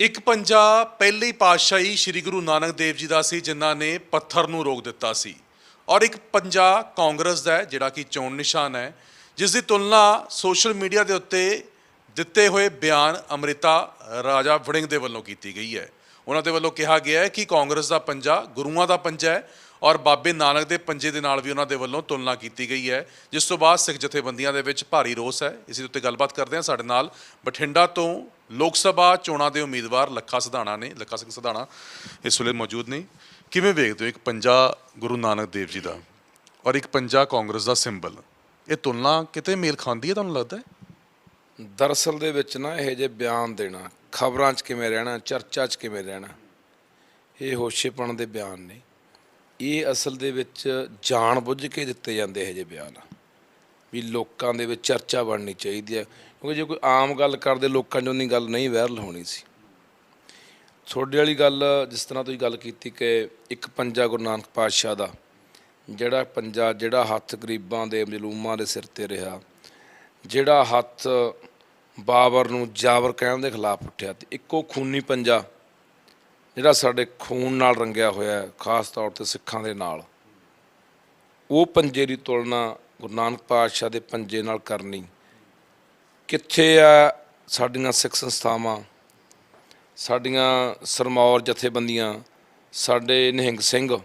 ਇੱਕ ਪੰਜਾ ਪਹਿਲੀ ਪਾਤਸ਼ਾਹੀ ਸ੍ਰੀ ਗੁਰੂ ਨਾਨਕ ਦੇਵ ਜੀ ਦਾ ਸੀ, ਜਿਨ੍ਹਾਂ ਨੇ ਪੱਥਰ ਨੂੰ ਰੋਕ ਦਿੱਤਾ ਸੀ। ਔਰ ਇੱਕ ਪੰਜਾ ਕਾਂਗਰਸ ਦਾ ਜਿਹੜਾ ਕਿ ਚੋਣ ਨਿਸ਼ਾਨ ਹੈ, ਜਿਸ ਦੀ ਤੁਲਨਾ ਸੋਸ਼ਲ ਮੀਡੀਆ ਦੇ ਉੱਤੇ ਦਿੱਤੇ ਹੋਏ ਬਿਆਨ ਅੰਮ੍ਰਿਤਾ ਰਾਜਾ ਵੜਿੰਗ ਦੇ ਵੱਲੋਂ ਕੀਤੀ ਗਈ ਹੈ। ਉਹਨਾਂ ਦੇ ਵੱਲੋਂ ਕਿਹਾ ਗਿਆ ਹੈ ਕਿ ਕਾਂਗਰਸ ਦਾ ਪੰਜਾ ਗੁਰੂਆਂ ਦਾ ਪੰਜਾ ਹੈ ਔਰ ਬਾਬੇ ਨਾਨਕ ਦੇ ਪੰਜੇ ਦੇ ਨਾਲ ਵੀ ਉਹਨਾਂ ਦੇ ਵੱਲੋਂ ਤੁਲਨਾ ਕੀਤੀ ਗਈ ਹੈ, ਜਿਸ ਤੋਂ ਬਾਅਦ ਸਿੱਖ ਜਥੇਬੰਦੀਆਂ ਦੇ ਵਿੱਚ ਭਾਰੀ ਰੋਸ ਹੈ। ਇਸ ਦੇ ਉੱਤੇ ਗੱਲਬਾਤ ਕਰਦੇ ਹਾਂ ਸਾਡੇ ਨਾਲ ਬਠਿੰਡਾ ਤੋਂ ਲੋਕ ਸਭਾ ਚੋਣਾਂ ਦੇ ਉਮੀਦਵਾਰ ਲੱਖਾ ਸਧਾਣਾ ਨੇ, ਲੱਖਾ ਸਿੰਘ ਸਧਾਣਾ ਇਸ ਵੇਲੇ ਮੌਜੂਦ ਨੇ। ਕਿਵੇਂ ਵੇਖਦੇ ਹੋ ਇੱਕ ਪੰਜਾ ਗੁਰੂ ਨਾਨਕ ਦੇਵ ਜੀ ਦਾ ਔਰ ਇੱਕ ਪੰਜਾ ਕਾਂਗਰਸ ਦਾ ਸਿੰਬਲ? ਇਹ ਤੁਲਨਾ ਕਿਤੇ ਮੇਲ ਖਾਂਦੀ ਹੈ ਤੁਹਾਨੂੰ ਲੱਗਦਾ ਹੈ? ਦਰਅਸਲ ਦੇ ਵਿੱਚ ਨਾ ਇਹ ਜੇ ਬਿਆਨ ਦੇਣਾ, ਖਬਰਾਂ 'ਚ ਕਿਵੇਂ ਰਹਿਣਾ, ਚਰਚਾ 'ਚ ਕਿਵੇਂ ਰਹਿਣਾ, ਇਹ ਹੋਸ਼ੇਪਣ ਦੇ ਬਿਆਨ ਨੇ। ਇਹ ਅਸਲ ਦੇ ਵਿੱਚ ਜਾਣ ਬੁੱਝ ਕੇ ਦਿੱਤੇ ਜਾਂਦੇ ਇਹ ਜੇ ਬਿਆਨ ਵੀ ਲੋਕਾਂ ਦੇ ਵਿੱਚ ਚਰਚਾ ਬਣਨੀ ਚਾਹੀਦੀ ਹੈ ਕਿਉਂਕਿ ਜੇ ਕੋਈ ਆਮ ਗੱਲ ਕਰਦੇ, ਲੋਕਾਂ 'ਚ ਉਨੀ ਗੱਲ ਨਹੀਂ ਵਾਇਰਲ ਹੋਣੀ ਸੀ। ਤੁਹਾਡੇ ਵਾਲੀ ਗੱਲ, ਜਿਸ ਤਰ੍ਹਾਂ ਤੁਸੀਂ ਗੱਲ ਕੀਤੀ ਕਿ ਇੱਕ ਪੰਜਾ ਗੁਰੂ ਨਾਨਕ ਪਾਤਸ਼ਾਹ ਦਾ, ਜਿਹੜਾ ਪੰਜਾ, ਜਿਹੜਾ ਹੱਥ ਗਰੀਬਾਂ ਦੇ ਮਜਲੂਮਾਂ ਦੇ ਸਿਰ ਤੇ ਰਿਹਾ, ਜਿਹੜਾ ਹੱਥ ਬਾਬਰ ਨੂੰ ਜਾਬਰ ਕਹਿਣ ਦੇ ਖਿਲਾਫ ਉੱਠਿਆ, ਤੇ ਇੱਕੋ ਖੂਨੀ ਪੰਜਾ ਜਿਹੜਾ ਸਾਡੇ ਖੂਨ ਨਾਲ ਰੰਗਿਆ ਹੋਇਆ ਹੈ, ਖਾਸ ਤੌਰ ਤੇ ਸਿੱਖਾਂ ਦੇ ਨਾਲ, ਉਹ ਪੰਜੇ ਦੀ ਤੁਲਨਾ ਗੁਰੂ ਨਾਨਕ ਪਾਤਸ਼ਾਹ ਦੇ ਪੰਜੇ ਨਾਲ ਕਰਨੀ। ਕਿੱਥੇ ਆ ਸਾਡੀਆਂ ਸਿੱਖ ਸੰਸਥਾਵਾਂ, ਸਾਡੀਆਂ ਸਰਮੌਰ ਜਥੇਬੰਦੀਆਂ, ਸਾਡੇ ਨਿਹੰਗ ਸਿੰਘ,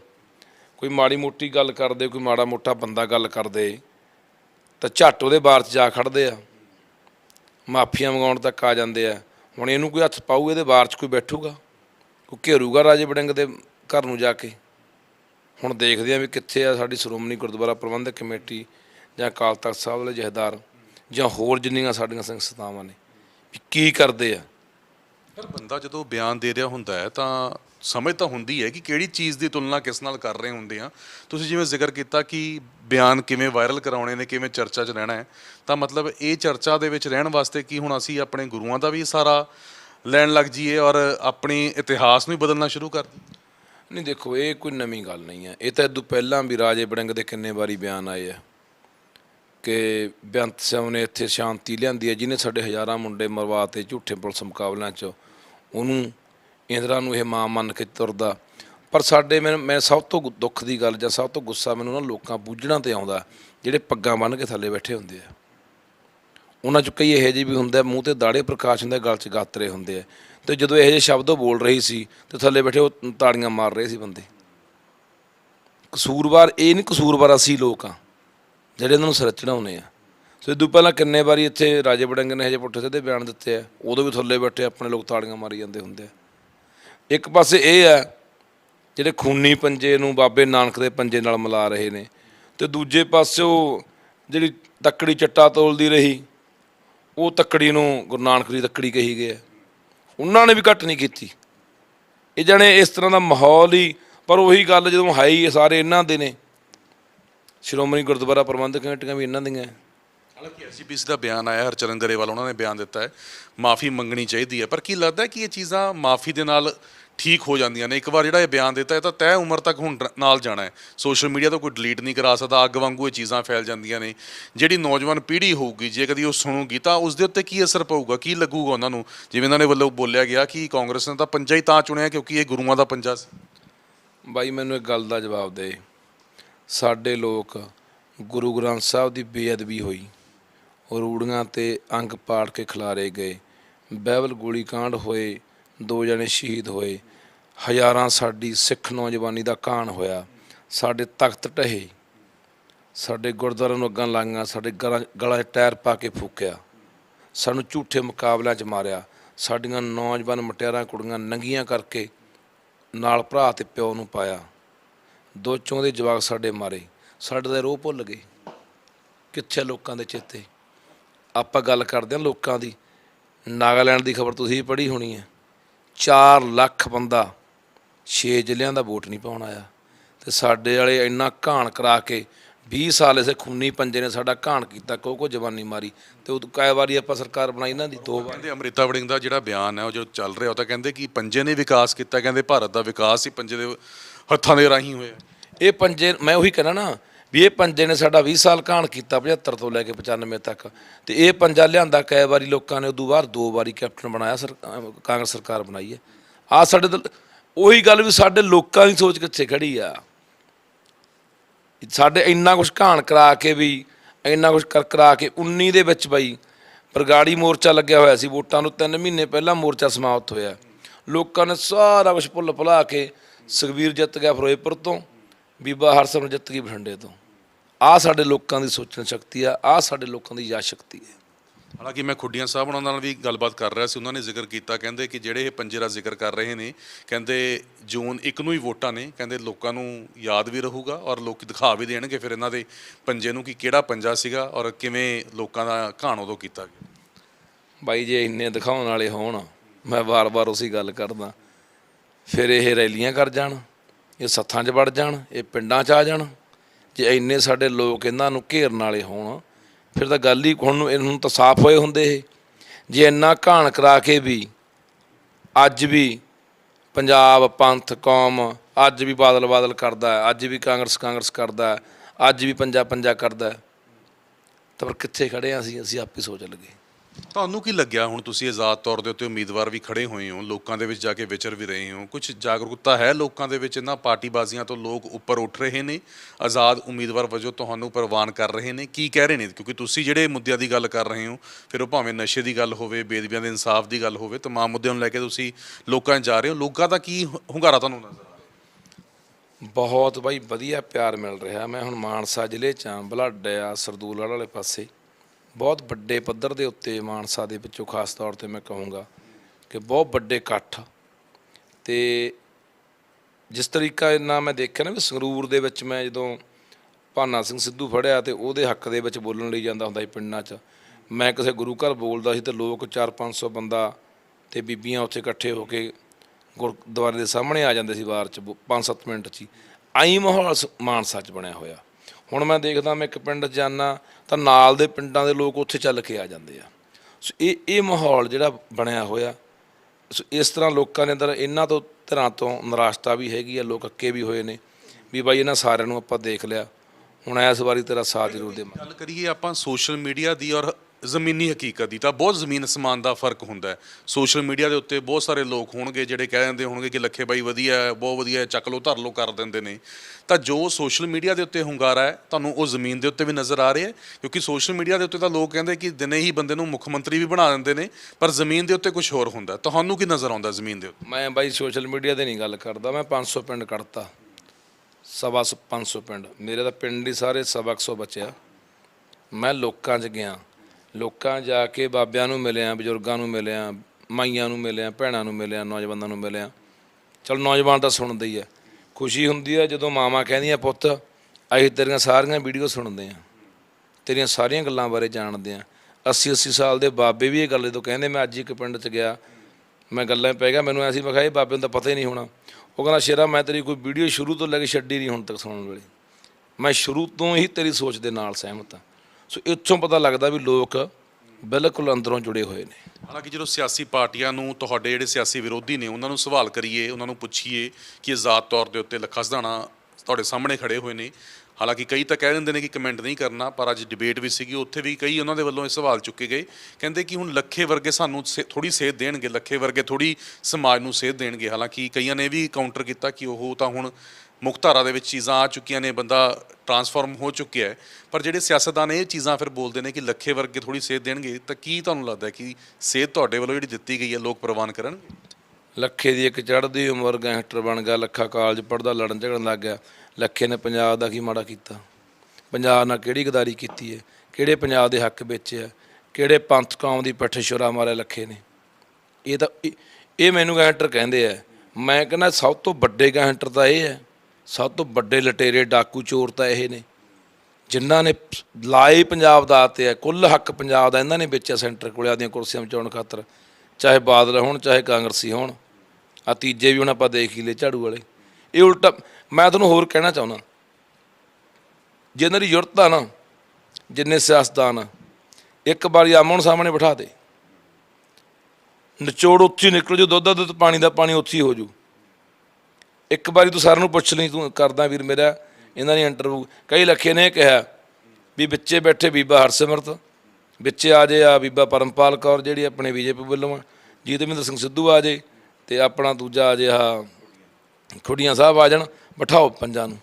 ਕੋਈ ਮਾੜੀ ਮੋਟੀ ਗੱਲ ਕਰਦੇ, ਕੋਈ ਮਾੜਾ ਮੋਟਾ ਬੰਦਾ ਗੱਲ ਕਰਦੇ, ਤਾਂ ਝੱਟ ਉਹਦੇ ਬਾਰ 'ਚ ਜਾ ਖੜਦੇ ਆ। ਮਾਫੀਆਂ ਮੰਗਾਉਣ ਤੱਕ ਆ ਜਾਂਦੇ ਆ। ਹੁਣ ਇਹਨੂੰ ਕੋਈ ਹੱਥ ਪਾਊ, ਇਹਦੇ ਬਾਰ 'ਚ ਕੋਈ ਬੈਠੂਗਾ। ਉਹ ਘੇਰੂਗਾ ਰਾਜੇ ਬੜਿੰਗ ਦੇ ਘਰ ਨੂੰ ਜਾ ਕੇ। ਹੁਣ ਦੇਖਦੇ ਆ ਵੀ ਕਿੱਥੇ ਆ ਸਾਡੀ ਸ਼੍ਰੋਮਣੀ ਗੁਰਦੁਆਰਾ ਪ੍ਰਬੰਧਕ ਕਮੇਟੀ ਜਾਂ ਅਕਾਲ ਤਖਤ ਸਾਹਿਬ ਵਾਲੇ ਜਹੇਦਾਰ ਜਾਂ ਹੋਰ ਜਿੰਨੀਆਂ ਸਾਡੀਆਂ ਸੰਸਥਾਵਾਂ ਨੇ ਵੀ ਕੀ ਕਰਦੇ ਆ। ਪਰ ਬੰਦਾ ਜਦੋਂ ਬਿਆਨ ਦੇ ਰਿਹਾ ਹੁੰਦਾ ਹੈ ਤਾਂ ਸਮਝ ਤਾਂ ਹੁੰਦੀ ਹੈ ਕਿ ਕਿਹੜੀ ਚੀਜ਼ ਦੀ ਤੁਲਨਾ ਕਿਸ ਨਾਲ ਕਰ ਰਹੇ ਹੁੰਦੇ ਆ। ਤੁਸੀਂ ਜਿਵੇਂ ਜ਼ਿਕਰ ਕੀਤਾ ਕਿ ਬਿਆਨ ਕਿਵੇਂ ਵਾਇਰਲ ਕਰਾਉਣੇ ਨੇ, ਕਿਵੇਂ ਚਰਚਾ 'ਚ ਰਹਿਣਾ ਹੈ, ਤਾਂ ਮਤਲਬ ਇਹ ਚਰਚਾ ਦੇ ਵਿੱਚ ਰਹਿਣ ਵਾਸਤੇ ਕੀ ਹੁਣ ਅਸੀਂ ਆਪਣੇ ਗੁਰੂਆਂ ਦਾ ਵੀ ਸਾਰਾ ਲੈਣ ਲੱਗ ਜਾਈਏ ਔਰ ਆਪਣੀ ਇਤਿਹਾਸ ਨੂੰ ਹੀ ਬਦਲਣਾ ਸ਼ੁਰੂ ਕਰ ਦਈਏ। ਨਹੀਂ ਦੇਖੋ, ਇਹ ਕੋਈ ਨਵੀਂ ਗੱਲ ਨਹੀਂ ਹੈ। ਇਹ ਤਾਂ ਇਦੋਂ ਪਹਿਲਾਂ ਵੀ ਰਾਜੇ ਬੜਿੰਗ ਦੇ ਕਿੰਨੇ ਵਾਰੀ ਬਿਆਨ ਆਏ ਆ ਕਿ ਬੇਅੰਤ ਸਿੰਘ ਨੇ ਇੱਥੇ ਸ਼ਾਂਤੀ ਲਿਆਂਦੀ ਹੈ, ਜਿਹਨੇ ਸਾਡੇ ਹਜ਼ਾਰਾਂ ਮੁੰਡੇ ਮਰਵਾਤੇ ਝੂਠੇ ਪੁਲਿਸ ਮੁਕਾਬਲਿਆਂ 'ਚ, ਉਹਨੂੰ ਇੰਦਰਾ ਨੂੰ ਇਹ ਮਾਂ ਮੰਨ ਕੇ ਤੁਰਦਾ। ਪਰ ਸਾਡੇ ਮੈਂ ਮੈਂ ਸਭ ਤੋਂ ਦੁੱਖ ਦੀ ਗੱਲ ਜਾਂ ਸਭ ਤੋਂ ਗੁੱਸਾ ਮੈਨੂੰ ਨਾ ਲੋਕਾਂ ਬੂਝਣਾ ਤੇ ਆਉਂਦਾ, ਜਿਹੜੇ ਪੱਗਾਂ ਬੰਨ੍ਹ ਕੇ ਥੱਲੇ ਬੈਠੇ ਹੁੰਦੇ ਆ। ਉਹਨਾਂ 'ਚ ਕਈ ਇਹੋ ਜਿਹੇ ਵੀ ਹੁੰਦੇ ਮੂੰਹ ਤੇ ਦਾੜੇ ਪ੍ਰਕਾਸ਼ ਹੁੰਦੇ ਗਲ 'ਚ ਗਾਤਰੇ ਹੁੰਦੇ ਆ। ਤੇ ਜਦੋਂ ਇਹੋ ਜਿਹੇ ਸ਼ਬਦ ਉਹ ਬੋਲ ਰਹੀ ਸੀ ਤੇ ਥੱਲੇ ਬੈਠੇ ਉਹ ਤਾੜੀਆਂ ਮਾਰ ਰਹੇ ਸੀ ਬੰਦੇ। ਕਸੂਰਵਾਰ, ਇਹ ਨਹੀਂ ਕਸੂਰਵਾਰ ਅਸੀਂ ਲੋਕ ਆ, ਜਿਹੜੇ ਇਹਨਾਂ ਨੂੰ ਸਿਰ ਆ। ਸੋ ਇਦੋਂ ਪਹਿਲਾਂ ਕਿੰਨੇ ਵਾਰੀ ਇੱਥੇ ਰਾਜੇ ਬੜੰਗ ਨੇ ਹਜੇ ਪੁੱਠੇ ਸਿੱਧੇ ਬਿਆਨ ਦਿੱਤੇ ਆ, ਉਦੋਂ ਵੀ ਥੱਲੇ ਬੈਠੇ ਆਪਣੇ ਲੋਕ ਤਾੜੀਆਂ ਮਾਰੀ ਜਾਂਦੇ ਹੁੰਦੇ ਆ। ਇੱਕ ਪਾਸੇ ਇਹ ਆ, ਜਿਹੜੇ ਖੂਨੀ ਪੰਜੇ ਨੂੰ ਬਾਬੇ ਨਾਨਕ ਦੇ ਪੰਜੇ ਨਾਲ ਮਿਲਾ ਰਹੇ ਨੇ, ਤੇ ਦੂਜੇ ਪਾਸੇ ਉਹ ਜਿਹੜੀ ਤੱਕੜੀ ਚੱਟਾ ਤੋਲਦੀ ਰਹੀ ਉਹ ਤੱਕੜੀ ਨੂੰ ਗੁਰੂ ਨਾਨਕ ਦੀ ਤੱਕੜੀ ਕਹੀ ਗਈ ਹੈ ਉਹਨਾਂ ਨੇ ਵੀ ਘੱਟ ਨਹੀਂ ਕੀਤੀ। ਇਹ ਜਾਣੇ ਇਸ ਤਰ੍ਹਾਂ ਦਾ ਮਾਹੌਲ ਹੀ, ਪਰ ਉਹੀ ਗੱਲ ਜਦੋਂ ਹੈ ਹੀ ਸਾਰੇ ਇਹਨਾਂ ਦੇ ਨੇ। ਸ਼੍ਰੋਮਣੀ ਗੁਰਦੁਆਰਾ ਪ੍ਰਬੰਧਕ ਕਮੇਟੀਆਂ ਵੀ ਇਹਨਾਂ ਦੀਆਂ। ਹੈ। ਹਾਲਾਂਕਿ ਐਸਜੀਪੀਸੀ ਦਾ ਬਿਆਨ ਆਇਆ, ਹਰਚਰਨ ਗਰੇਵਾਲ, ਉਹਨਾਂ ਨੇ ਬਿਆਨ ਦਿੱਤਾ ਹੈ, ਮਾਫੀ ਮੰਗਣੀ ਚਾਹੀਦੀ ਹੈ। ਪਰ ਕੀ ਲੱਗਦਾ ਕਿ ਇਹ ਚੀਜ਼ਾਂ ਮਾਫੀ ਦੇ ਨਾਲ ਠੀਕ ਹੋ ਜਾਂਦੀਆਂ ਨੇ। ਇੱਕ ਵਾਰ ਜਿਹੜਾ ਇਹ ਬਿਆਨ ਦਿੱਤਾ ਇਹ ਤਾਂ ਤੈਅ ਉਮਰ ਤੱਕ ਹੁਣ ਡ- ਨਾਲ ਜਾਣਾ ਹੈ। ਸੋਸ਼ਲ ਮੀਡੀਆ ਤੋਂ ਕੋਈ ਡਿਲੀਟ ਨਹੀਂ ਕਰਾ ਸਕਦਾ। ਅੱਗ ਵਾਂਗੂ ਇਹ ਚੀਜ਼ਾਂ ਫੈਲ ਜਾਂਦੀਆਂ ਨੇ। ਜਿਹੜੀ ਨੌਜਵਾਨ ਪੀੜ੍ਹੀ ਹੋਊਗੀ, ਜੇ ਕਦੀ ਉਹ ਸੁਣੂਗੀ, ਤਾਂ ਉਸ ਦੇ ਉੱਤੇ ਕੀ ਅਸਰ ਪਊਗਾ, ਕੀ ਲੱਗੂਗਾ ਉਹਨਾਂ ਨੂੰ? ਜਿਵੇਂ ਇਹਨਾਂ ਨੇ ਵੱਲੋਂ ਬੋਲਿਆ ਗਿਆ ਕਿ ਕਾਂਗਰਸ ਨੇ ਤਾਂ ਪੰਜਾ ਹੀ ਤਾਂ ਚੁਣਿਆ, ਕਿਉਂਕਿ ਇਹ ਗੁਰੂਆਂ ਦਾ ਪੰਜਾ ਸੀ। ਬਾਈ, ਮੈਨੂੰ ਇੱਕ ਗੱਲ ਦਾ ਜਵਾਬ ਦੇ। ਸਾਡੇ ਲੋਕ ਗੁਰੂ ਗ੍ਰੰਥ ਸਾਹਿਬ ਦੀ ਬੇਅਦਬੀ ਹੋਈ। ਰੂੜੀਆਂ ਤੇ ਅੰਗ ਪਾੜ ਕੇ ਖਿਲਾਰੇ ਗਏ। ਬਾਈਬਲ ਗੋਲੀ ਕਾਂਡ ਹੋਏ। ਦੋ ਜਣੇ ਸ਼ਹੀਦ ਹੋਏ। ਹਜ਼ਾਰਾਂ ਸਾਡੀ ਸਿੱਖ ਨੌਜਵਾਨੀ ਦਾ ਕਾਣ ਹੋਇਆ। ਸਾਡੇ ਤਖਤ ਢਹੇ। ਸਾਡੇ ਗੁਰਦੁਆਰਿਆਂ ਨੂੰ ਅੱਗਾਂ ਲਾਈਆਂ। ਸਾਡੇ ਗਲਾਂ ਗਲਾਂ 'ਚ ਟਾਇਰ ਪਾ ਕੇ ਫੂਕਿਆ। ਸਾਨੂੰ ਝੂਠੇ ਮੁਕਾਬਲਿਆਂ 'ਚ ਮਾਰਿਆ। ਸਾਡੀਆਂ ਨੌਜਵਾਨ ਮਟਿਆਰਾਂ ਕੁੜੀਆਂ ਨੰਗੀਆਂ ਕਰਕੇ ਨਾਲ ਭਰਾ ਤੇ ਪਿਓ ਨੂੰ ਪਾਇਆ। ਦੋ ਚੋਂ ਦੇ ਜਵਾਕ ਸਾਡੇ ਮਾਰੇ। ਸਾਡੇ ਦਾ ਰੋਹ ਭੁੱਲ ਗਏ। ਕਿੱਥੇ ਲੋਕਾਂ ਦੇ ਚੇਤੇ? ਆਪਾਂ ਗੱਲ ਕਰਦੇ ਹਾਂ ਲੋਕਾਂ ਦੀ। ਨਾਗਾਲੈਂਡ ਦੀ ਖਬਰ ਤੁਸੀਂ ਪੜ੍ਹੀ ਹੋਣੀ ਹੈ। 4 ਲੱਖ ਬੰਦਾ 6 ਜ਼ਿਲ੍ਹਿਆਂ ਦਾ ਵੋਟ ਨਹੀਂ ਪਾਉਣ ਆਇਆ। ਤੇ ਸਾਡੇ ਵਾਲੇ ਇੰਨਾ ਘਾਣ ਕਰਾ ਕੇ 20 ਸਾਲ ਇਸੇ ਖੂਨੀ ਪੰਜੇ ਨੇ ਸਾਡਾ ਘਾਣ ਕੀਤਾ ਕੋ ਕੋ ਜਵਾਨੀ ਮਾਰੀ। ਤੇ ਉਹ ਕਈ ਵਾਰੀ ਆਪਾਂ ਸਰਕਾਰ ਬਣਾਈ ਇਹਨਾਂ ਦੀ ਦੋ ਵਾਰ। ਕਹਿੰਦੇ ਅਮ੍ਰਿਤਾ ਵੜਿੰਗ ਦਾ ਜਿਹੜਾ ਬਿਆਨ ਹੈ ਉਹ ਜੋ ਚੱਲ ਰਿਹਾ ਉਹ ਤਾਂ ਕਹਿੰਦੇ ਕਿ ਪੰਜੇ ਨੇ ਵਿਕਾਸ ਕੀਤਾ ਕਹਿੰਦੇ ਭਾਰਤ ਦਾ ਵਿਕਾਸ ਹੀ ਪੰਜੇ ਦੇ ਹੱਥਾਂ ਦੇ ਰਾਹੀਂ ਹੋਇਆ। ਇਹ ਪੰਜੇ ਮੈਂ ਉਹੀ ਕਹਿੰਦਾ ਨਾ ਵੀ ਇਹ ਪੰਜੇ ਨੇ ਸਾਡਾ 20 ਸਾਲ ਕਾਣ ਕੀਤਾ 75 ਤੋਂ ਲੈ ਕੇ 95 ਤੱਕ। ਤੇ ਇਹ ਪੰਜਾ ਲਿਆਂਦਾ ਕਈ ਵਾਰੀ ਲੋਕਾਂ ਨੇ, ਉਦੋਂ ਬਾਅਦ ਦੋ ਵਾਰੀ ਕੈਪਟਨ ਬਣਾਇਆ, ਸਰ ਕਾਂਗਰਸ ਸਰਕਾਰ ਬਣਾਈ ਹੈ। ਆ ਸਾਡੇ ਦਿਲ- ਉਹੀ ਗੱਲ ਵੀ ਸਾਡੇ ਲੋਕਾਂ ਦੀ ਸੋਚ ਕਿੱਥੇ ਖੜੀ ਆ। ਸਾਡੇ ਇੰਨਾ ਕੁਝ ਘਾਣ ਕਰਾ ਕੇ ਵੀ, ਇੰਨਾ ਕੁਝ ਕਰ ਕਰਾ ਕੇ 19 ਦੇ ਵਿੱਚ ਬਈ ਬਰਗਾੜੀ ਮੋਰਚਾ ਲੱਗਿਆ ਹੋਇਆ ਸੀ, ਵੋਟਾਂ ਨੂੰ 3 ਮਹੀਨੇ ਪਹਿਲਾਂ ਮੋਰਚਾ ਸਮਾਪਤ ਹੋਇਆ। ਲੋਕਾਂ ਨੇ ਸਾਰਾ ਕੁਝ ਭੁੱਲ ਭੁਲਾ ਕੇ ਸੁਖਬੀਰ ਜਿੱਤ ਗਿਆ ਫਿਰੋਜ਼ਪੁਰ ਤੋਂ, ਬੀਬਾ ਹਰਸਿਮਰਤ ਜਿੱਤ ਗਈ ਬਠਿੰਡੇ ਤੋਂ। ਆਹ ਸਾਡੇ ਲੋਕਾਂ ਦੀ ਸੋਚਣ ਸ਼ਕਤੀ ਆ ਆਹ ਸਾਡੇ ਲੋਕਾਂ ਦੀ ਯਾਦ ਸ਼ਕਤੀ ਹੈ ਹਾਲਾਂਕਿ ਮੈਂ ਖੁੱਡੀਆਂ ਸਾਹਿਬ ਉਹਨਾਂ ਨਾਲ ਵੀ ਗੱਲਬਾਤ ਕਰ ਰਿਹਾ ਸੀ ਉਹਨਾਂ ਨੇ ਜ਼ਿਕਰ ਕੀਤਾ ਕਹਿੰਦੇ ਕਿ ਜਿਹੜੇ ਇਹ ਪੰਜੇ ਦਾ ਜ਼ਿਕਰ ਕਰ ਰਹੇ ਨੇ ਕਹਿੰਦੇ ਜੂਨ 1 ਨੂੰ ਹੀ ਵੋਟਾਂ ਨੇ ਕਹਿੰਦੇ ਲੋਕਾਂ ਨੂੰ ਯਾਦ ਵੀ ਰਹੂਗਾ ਔਰ ਲੋਕ ਦਿਖਾ ਵੀ ਦੇਣਗੇ ਫਿਰ ਇਹਨਾਂ ਦੇ ਪੰਜੇ ਨੂੰ ਕਿ ਕਿਹੜਾ ਪੰਜਾ ਸੀਗਾ ਔਰ ਕਿਵੇਂ ਲੋਕਾਂ ਦਾ ਘਾਣ ਉਦੋਂ ਕੀਤਾ ਗਿਆ। ਬਾਈ ਜੇ ਇੰਨੇ ਦਿਖਾਉਣ ਵਾਲੇ ਹੋਣ ਮੈਂ ਵਾਰ-ਵਾਰ ਉਸੇ ਗੱਲ ਕਰਦਾ ਫਿਰ ਇਹ ਰੈਲੀਆਂ ਕਰ ਜਾਣ ਇਹ ਸੱਥਾਂ 'ਚ ਵੜ ਜਾਣ ਇਹ ਪਿੰਡਾਂ 'ਚ ਆ ਜਾਣ ਜੇ ਇੰਨੇ ਸਾਡੇ ਲੋਕ ਇਹਨਾਂ ਨੂੰ ਘੇਰਨ ਵਾਲੇ ਹੋਣ, ਫਿਰ ਤਾਂ ਗੱਲ ਹੀ ਹੁਣ ਨੂੰ ਇਹਨੂੰ ਤਾਂ ਸਾਫ਼ ਹੋਏ ਹੁੰਦੇ ਇਹ। ਜੇ ਇੰਨਾ ਘਾਣ ਕਰਾ ਕੇ ਵੀ ਅੱਜ ਵੀ ਪੰਜਾਬ, ਪੰਥ, ਕੌਮ ਅੱਜ ਵੀ ਬਾਦਲ ਬਾਦਲ ਕਰਦਾ ਹੈ, ਅੱਜ ਵੀ ਕਾਂਗਰਸ ਕਾਂਗਰਸ ਕਰਦਾ ਹੈ, ਅੱਜ ਵੀ ਪੰਜਾ ਪੰਜਾ ਕਰਦਾ ਹੈ, ਤਾਂ ਫਿਰ ਕਿੱਥੇ ਖੜੇ ਹਾਂ ਅਸੀਂ ਅਸੀਂ ਆਪੇ ਸੋਚ ਲਗੇ। ਤੁਹਾਨੂੰ ਕੀ ਲੱਗਿਆ ਹੁਣ ਤੁਸੀਂ ਆਜ਼ਾਦ ਤੌਰ ਦੇ ਉੱਤੇ ਉਮੀਦਵਾਰ ਵੀ ਖੜੇ ਹੋਏ ਹੋ, ਲੋਕਾਂ ਦੇ ਵਿੱਚ ਜਾ ਕੇ ਵਿਚਰ ਵੀ ਰਹੇ ਹੋ? ਕੁਝ ਜਾਗਰੂਕਤਾ ਹੈ ਲੋਕਾਂ ਦੇ ਵਿੱਚ ਇਹਨਾਂ ਪਾਰਟੀਬਾਜ਼ੀਆਂ ਤੋਂ ਲੋਕ ਉੱਪਰ ਉੱਠ ਰਹੇ ਨੇ, ਆਜ਼ਾਦ ਉਮੀਦਵਾਰ ਵਜੋਂ ਤੁਹਾਨੂੰ ਪ੍ਰਵਾਨ ਕਰ ਰਹੇ ਨੇ? ਕੀ ਕਹਿ ਰਹੇ ਨੇ? ਕਿਉਂਕਿ ਤੁਸੀਂ ਜਿਹੜੇ ਮੁੱਦਿਆਂ ਦੀ ਗੱਲ ਕਰ ਰਹੇ ਹੋ, ਫਿਰ ਉਹ ਭਾਵੇਂ ਨਸ਼ੇ ਦੀ ਗੱਲ ਹੋਵੇ ਬੇਦਬੀਆਂ ਦੇ ਇਨਸਾਫ ਦੀ ਗੱਲ ਹੋਵੇ, ਤਮਾਮ ਮੁੱਦਿਆਂ ਨੂੰ ਲੈ ਕੇ ਤੁਸੀਂ ਲੋਕਾਂ 'ਚ ਜਾ ਰਹੇ ਹੋ। ਲੋਕਾਂ ਦਾ ਕੀ ਹੁ- ਹੁੰਗਾਰਾ ਤੁਹਾਨੂੰ ਨਜ਼ਰ ਬਹੁਤ ਬਾਈ, ਵਧੀਆ ਪਿਆਰ ਮਿਲ ਰਿਹਾ। ਮੈਂ ਹੁਣ ਮਾਨਸਾ ਜ਼ਿਲ੍ਹੇ ਚ ਆਂ ਬਲਾਡਾ ਸਰਦੂਲ ਵਾਲੇ ਪਾਸੇ। ਬਹੁਤ ਵੱਡੇ ਪੱਧਰ ਦੇ ਉੱਤੇ ਮਾਨਸਾ ਦੇ ਵਿੱਚੋਂ ਖਾਸ ਤੌਰ ਤੇ ਮੈਂ ਕਹੂੰਗਾ ਕਿ ਬਹੁਤ ਵੱਡੇ ਇਕੱਠ ਤੇ ਜਿਸ ਤਰੀਕਾ ਨਾਲ ਮੈਂ ਦੇਖਿਆ ਨਾ ਵੀ ਸੰਗਰੂਰ ਦੇ ਵਿੱਚ ਮੈਂ ਜਦੋਂ ਭਾਨਾ ਸਿੰਘ ਸਿੱਧੂ ਫੜਿਆ ਤੇ ਉਹਦੇ ਹੱਕ ਦੇ ਵਿੱਚ ਬੋਲਣ ਲਈ ਜਾਂਦਾ ਹੁੰਦਾ ਸੀ ਪਿੰਡਾਂ 'ਚ, ਮੈਂ ਕਿਸੇ ਗੁਰੂ ਘਰ ਬੋਲਦਾ ਸੀ ਤੇ ਲੋਕ 4-500 ਬੰਦਾ ਤੇ ਬੀਬੀਆਂ ਉੱਥੇ ਇਕੱਠੇ ਹੋ ਕੇ ਗੁਰਦੁਆਰੇ ਦੇ ਸਾਹਮਣੇ ਆ ਜਾਂਦੇ ਸੀ ਵਾਰ 'ਚ 5-7 ਮਿੰਟ 'ਚ ਹੀ। ਆਈ ਮਾਹੌਲ ਸ- ਮਾਨਸਾ 'ਚ ਬਣਿਆ ਹੋਇਆ। ਹੁਣ ਮੈਂ ਦੇਖਦਾ ਮੈਂ ਇੱਕ ਪਿੰਡ 'ਚ ਜਾਣਾ ਤਾਂ ਨਾਲ ਦੇ ਪਿੰਡਾਂ ਦੇ ਲੋਕ ਉੱਥੇ ਚੱਲ ਕੇ ਆ ਜਾਂਦੇ ਆ। ਸੋ ਇਹ ਇਹ ਮਾਹੌਲ ਜਿਹੜਾ ਬਣਿਆ ਹੋਇਆ, ਸੋ ਇਸ ਤਰ੍ਹਾਂ ਲੋਕਾਂ ਦੇ ਅੰਦਰ ਇਹਨਾਂ ਤੋਂ ਤਰ੍ਹਾਂ ਤੋਂ ਨਿਰਾਸ਼ਤਾ ਵੀ ਹੈਗੀ ਆ, ਲੋਕ ਅੱਕੇ ਵੀ ਹੋਏ ਨੇ, ਵੀ ਬਾਈ ਇਹਨਾਂ ਸਾਰਿਆਂ ਨੂੰ ਆਪਾਂ ਦੇਖ ਲਿਆ। ਹੁਣ ਇਸ ਵਾਰੀ ਤੇਰਾ ਸਾਥ ਜ਼ਰੂਰ ਦੇਵਾਂਗੇ। ਗੱਲ ਕਰੀਏ ਆਪਾਂ ਸੋਸ਼ਲ ਮੀਡੀਆ ਦੀ ਔਰ ਜ਼ਮੀਨੀ ਹਕੀਕਤ ਦੀ, ਤਾਂ ਬਹੁਤ ਜ਼ਮੀਨ ਅਸਮਾਨ ਦਾ ਫ਼ਰਕ ਹੁੰਦਾ ਹੈ। ਸੋਸ਼ਲ ਮੀਡੀਆ ਦੇ ਉੱਤੇ ਬਹੁਤ ਸਾਰੇ ਲੋਕ ਹੋਣਗੇ ਜਿਹੜੇ ਕਹਿ ਦਿੰਦੇ ਹੋਣਗੇ ਕਿ ਲੱਖੇ ਬਾਈ ਵਧੀਆ ਹੈ, ਬਹੁਤ ਵਧੀਆ ਹੈ, ਚੱਕ ਲੋ ਧਰ ਲੋ ਕਰ ਦਿੰਦੇ ਨੇ। ਤਾਂ ਜੋ ਸੋਸ਼ਲ ਮੀਡੀਆ ਦੇ ਉੱਤੇ ਹੁੰਗਾਰਾ ਹੈ, ਤੁਹਾਨੂੰ ਉਹ ਜ਼ਮੀਨ ਦੇ ਉੱਤੇ ਵੀ ਨਜ਼ਰ ਆ ਰਿਹਾ ਹੈ, ਕਿਉਂਕਿ ਸੋਸ਼ਲ ਮੀਡੀਆ ਦੇ ਉੱਤੇ ਤਾਂ ਲੋਕ ਕਹਿੰਦੇ ਕਿ ਦਿਨੇ ਹੀ ਬੰਦੇ ਨੂੰ ਮੁੱਖ ਮੰਤਰੀ ਵੀ ਬਣਾ ਦਿੰਦੇ ਨੇ, ਪਰ ਜ਼ਮੀਨ ਦੇ ਉੱਤੇ ਕੁਝ ਹੋਰ ਹੁੰਦਾ ਤੁਹਾਨੂੰ ਕੀ ਨਜ਼ਰ ਆਉਂਦਾ ਜ਼ਮੀਨ ਦੇ ਉੱਤੇ? ਮੈਂ ਬਾਈ ਸੋਸ਼ਲ ਮੀਡੀਆ ਤੇ ਨਹੀਂ ਗੱਲ ਕਰਦਾ, ਮੈਂ 500 ਪਿੰਡ ਕੱਢਤਾ। ਸਵਾ ਸੌ 500 ਪਿੰਡ। ਮੇਰੇ ਤਾਂ ਪਿੰਡ ਹੀ ਸਾਰੇ ਸਵਾ ਕੁ ਸੌ ਬਚਿਆ ਮੈਂ ਲੋਕਾਂ 'ਚ ਗਿਆ। ਲੋਕਾਂ ਜਾ ਕੇ ਬਾਬਿਆਂ ਨੂੰ ਮਿਲਿਆ, ਬਜ਼ੁਰਗਾਂ ਨੂੰ ਮਿਲਿਆ, ਮਾਈਆਂ ਨੂੰ ਮਿਲਿਆ, ਭੈਣਾਂ ਨੂੰ ਮਿਲਿਆ, ਨੌਜਵਾਨਾਂ ਨੂੰ ਮਿਲਿਆ। ਚਲ ਨੌਜਵਾਨ ਤਾਂ ਸੁਣਦੇ ਹੀ ਆ। ਖੁਸ਼ੀ ਹੁੰਦੀ ਆ ਜਦੋਂ ਮਾਵਾਂ ਕਹਿੰਦੀਆਂ, ਪੁੱਤ, ਅਸੀਂ ਤੇਰੀਆਂ ਸਾਰੀਆਂ ਵੀਡੀਓ ਸੁਣਦੇ ਆ। ਤੇਰੀਆਂ ਸਾਰੀਆਂ ਗੱਲਾਂ ਬਾਰੇ ਜਾਣਦੇ ਆ। 80 80 ਸਾਲ ਦੇ ਬਾਬੇ ਵੀ ਇਹ ਗੱਲ ਜਦੋਂ ਕਹਿੰਦੇ, ਮੈਂ ਅੱਜ ਇੱਕ ਪਿੰਡ 'ਚ ਗਿਆ। ਮੈਂ ਗੱਲਾਂ ਪੈ ਗਿਆ, ਮੈਨੂੰ ਐਸੀ ਮੈਂ ਕਿਹਾ, ਇਹ ਬਾਬੇ ਨੂੰ ਤਾਂ ਪਤਾ ਹੀ ਨਹੀਂ ਹੋਣਾ। ਉਹ ਕਹਿੰਦਾ, ਸ਼ੇਰਾ, ਮੈਂ ਤੇਰੀ ਕੋਈ ਵੀਡੀਓ ਸ਼ੁਰੂ ਤੋਂ ਲੈ ਕੇ ਛੱਡੀ ਨਹੀਂ ਹੁਣ ਤੱਕ ਸੁਣਨ ਵੇਲੇ। ਮੈਂ ਸ਼ੁਰੂ ਤੋਂ ਹੀ ਤੇਰੀ ਸੋਚ ਦੇ ਨਾਲ ਸਹਿਮਤ ਹਾਂ ਸੋ ਇੱਥੋਂ ਪਤਾ ਲੱਗਦਾ ਵੀ ਲੋਕ ਬਿਲਕੁਲ ਅੰਦਰੋਂ ਜੁੜੇ ਹੋਏ ਨੇ। ਹਾਲਾਂਕਿ ਜਦੋਂ ਸਿਆਸੀ ਪਾਰਟੀਆਂ ਨੂੰ ਤੁਹਾਡੇ ਜਿਹੜੇ ਸਿਆਸੀ ਵਿਰੋਧੀ ਨੇ ਉਹਨਾਂ ਨੂੰ ਸਵਾਲ ਕਰੀਏ, ਉਹਨਾਂ ਨੂੰ ਪੁੱਛੀਏ ਕਿ ਆਜ਼ਾਦ ਤੌਰ ਦੇ ਉੱਤੇ ਲੱਖਾ ਸਿਧਾਣਾ ਤੁਹਾਡੇ ਸਾਹਮਣੇ ਖੜੇ ਹੋਏ ਨੇ। ਹਾਲਾਂਕਿ ਕਈ ਤਾਂ ਕਹਿ ਦਿੰਦੇ ਨੇ ਕਿ ਕਮੈਂਟ ਨਹੀਂ ਕਰਨਾ, ਪਰ ਅੱਜ ਡਿਬੇਟ ਵੀ ਸੀਗੀ, ਉੱਥੇ ਵੀ ਕਈ ਉਹਨਾਂ ਦੇ ਵੱਲੋਂ ਇਹ ਸਵਾਲ ਚੁੱਕੇ ਗਏ। ਕਹਿੰਦੇ ਕਿ ਹੁਣ ਲੱਖੇ ਵਰਗੇ ਸਾਨੂੰ ਥੋੜੀ ਸੇਧ ਦੇਣਗੇ, ਲੱਖੇ ਵਰਗੇ ਥੋੜੀ ਸਮਾਜ ਨੂੰ ਸੇਧ ਦੇਣਗੇ। ਹਾਲਾਂਕਿ ਕਈਆਂ ਨੇ ਇਹ ਵੀ ਕਾਊਂਟਰ ਕੀਤਾ ਕਿ ਉਹ ਤਾਂ ਹੁਣ ਮੁੱਖ ਧਾਰਾ ਦੇ ਵਿੱਚ ਚੀਜ਼ਾਂ ਆ ਚੁੱਕੀਆਂ ਨੇ, ਬੰਦਾ ਟਰਾਂਸਫਾਰਮ ਹੋ ਚੁੱਕਿਆ ਹੈ। ਪਰ ਜਿਹੜੇ ਸਿਆਸਤਦਾਨ ਇਹ ਚੀਜ਼ਾਂ ਫਿਰ ਬੋਲਦੇ ਨੇ ਕਿ ਲੱਖੇ ਵਰਗੇ ਥੋੜੀ ਸੇਧ ਦੇਣਗੇ, ਤਾਂ ਕੀ ਤੁਹਾਨੂੰ ਲੱਗਦਾ ਕਿ ਸੇਧ ਤੁਹਾਡੇ ਵੱਲੋਂ ਜਿਹੜੀ ਦਿੱਤੀ ਗਈ ਹੈ, ਲੋਕ ਪ੍ਰਵਾਨ ਕਰਨਗੇ? ਲੱਖੇ ਦੀ ਇੱਕ ਚੜ੍ਹਦੀ ਉਮਰ ਗੈਂਗਸਟਰ ਬਣ ਗਿਆ, ਲੱਖਾ ਕਾਲਜ ਪੜਦਾ ਲੜਨ ਝਗੜਨ ਲੱਗ ਗਿਆ। ਲੱਖੇ ਨੇ ਪੰਜਾਬ ਦਾ ਕੀ ਮਾੜਾ ਕੀਤਾ? ਪੰਜਾਬ ਨਾਲ ਕਿਹੜੀ ਗਦਾਰੀ ਕੀਤੀ ਹੈ? ਕਿਹੜੇ ਪੰਜਾਬ ਦੇ ਹੱਕ ਵਿੱਚ ਹੈ ਕਿਹੜੇ ਪੰਥ ਕੌਮ ਦੀ ਪੱਠੇ ਛੁਰਾ ਮਾਰਿਆ ਲੱਖੇ ਨੇ? ਇਹ ਤਾਂ ਇਹ- ਮੈਨੂੰ ਗੈਂਟਰ ਕਹਿੰਦੇ ਆ। ਮੈਂ ਕਹਿੰਦਾ ਸਭ ਤੋਂ ਵੱਡੇ ਗੈਂਟਰ ਤਾਂ ਇਹ ਹੈ ਸਭ ਤੋਂ ਵੱਡੇ ਲਟੇਰੇ ਡਾਕੂ ਚੋਰ ਤਾਂ ਇਹ ਨੇ, ਜਿਨ੍ਹਾਂ ਨੇ ਲਾਏ ਪੰਜਾਬ ਦਾ ਤੇ ਹੈ, ਕੁੱਲ ਹੱਕ ਪੰਜਾਬ ਦਾ ਇਹਨਾਂ ਨੇ ਵੇਚਿਆ ਸੈਂਟਰ ਕੋਲੇ ਆਦੀਆਂ ਕੁਰਸੀਆਂ ਬਚਾਉਣ ਖਾਤਰ, ਚਾਹੇ ਬਾਦਲ ਹੋਣ, ਚਾਹੇ ਕਾਂਗਰਸੀ ਹੋਣ ਆ ਤੀਜੇ ਵੀ ਹੁਣ ਆਪਾਂ ਦੇਖ ਹੀ ਲਏ ਝਾੜੂ ਵਾਲੇ। ਇਹ ਉਲਟਾ, ਮੈਂ ਤੁਹਾਨੂੰ ਹੋਰ ਕਹਿਣਾ ਚਾਹੁੰਦਾ, ਜਿਨ੍ਹਾਂ ਦੀ ਜ਼ਰੂਰਤ ਆ ਨਾ, ਜਿੰਨੇ ਸਿਆਸਤਦਾਨ ਇੱਕ ਵਾਰੀ ਆਮਣ ਸਾਹਮਣੇ ਬਿਠਾ ਦੇ। ਨਿਚੋੜ ਉੱਥੇ ਨਿਕਲ, ਜੂ ਦੁੱਧ ਦਾ ਦੁੱਧ ਪਾਣੀ ਦਾ ਪਾਣੀ ਉੱਥੇ ਹੀ ਹੋ ਜੂ। ਇੱਕ ਵਾਰੀ ਤੂੰ ਸਾਰਿਆਂ ਨੂੰ ਪੁੱਛ ਲਈ, ਤੂੰ ਕਰਦਾ ਵੀਰ ਮੇਰਾ, ਇਹਨਾਂ ਦੀ ਇੰਟਰਵਿਊ ਕਈ ਲੱਖੇ ਨੇ ਕਿਹਾ ਵੀ ਵਿੱਚੇ ਬੈਠੇ ਬੀਬਾ ਹਰਸਿਮਰਤ, ਵਿੱਚੇ ਆ ਜੇ ਆ ਬੀਬਾ ਪਰਮਪਾਲ ਕੌਰ ਜਿਹੜੀ ਆਪਣੇ ਬੀਜੇਪੀ ਵੱਲੋਂ ਆ ਜੀਤਮਿੰਦਰ ਸਿੰਘ ਸਿੱਧੂ ਆ ਜੇ ਤੇ ਆਪਣਾ ਦੂਜਾ ਆ ਜੇ ਆ ਖੁੱਡੀਆਂ ਸਾਹਿਬ ਆ ਜਾਣ, ਬਿਠਾਓ ਪੰਜਾਂ ਨੂੰ,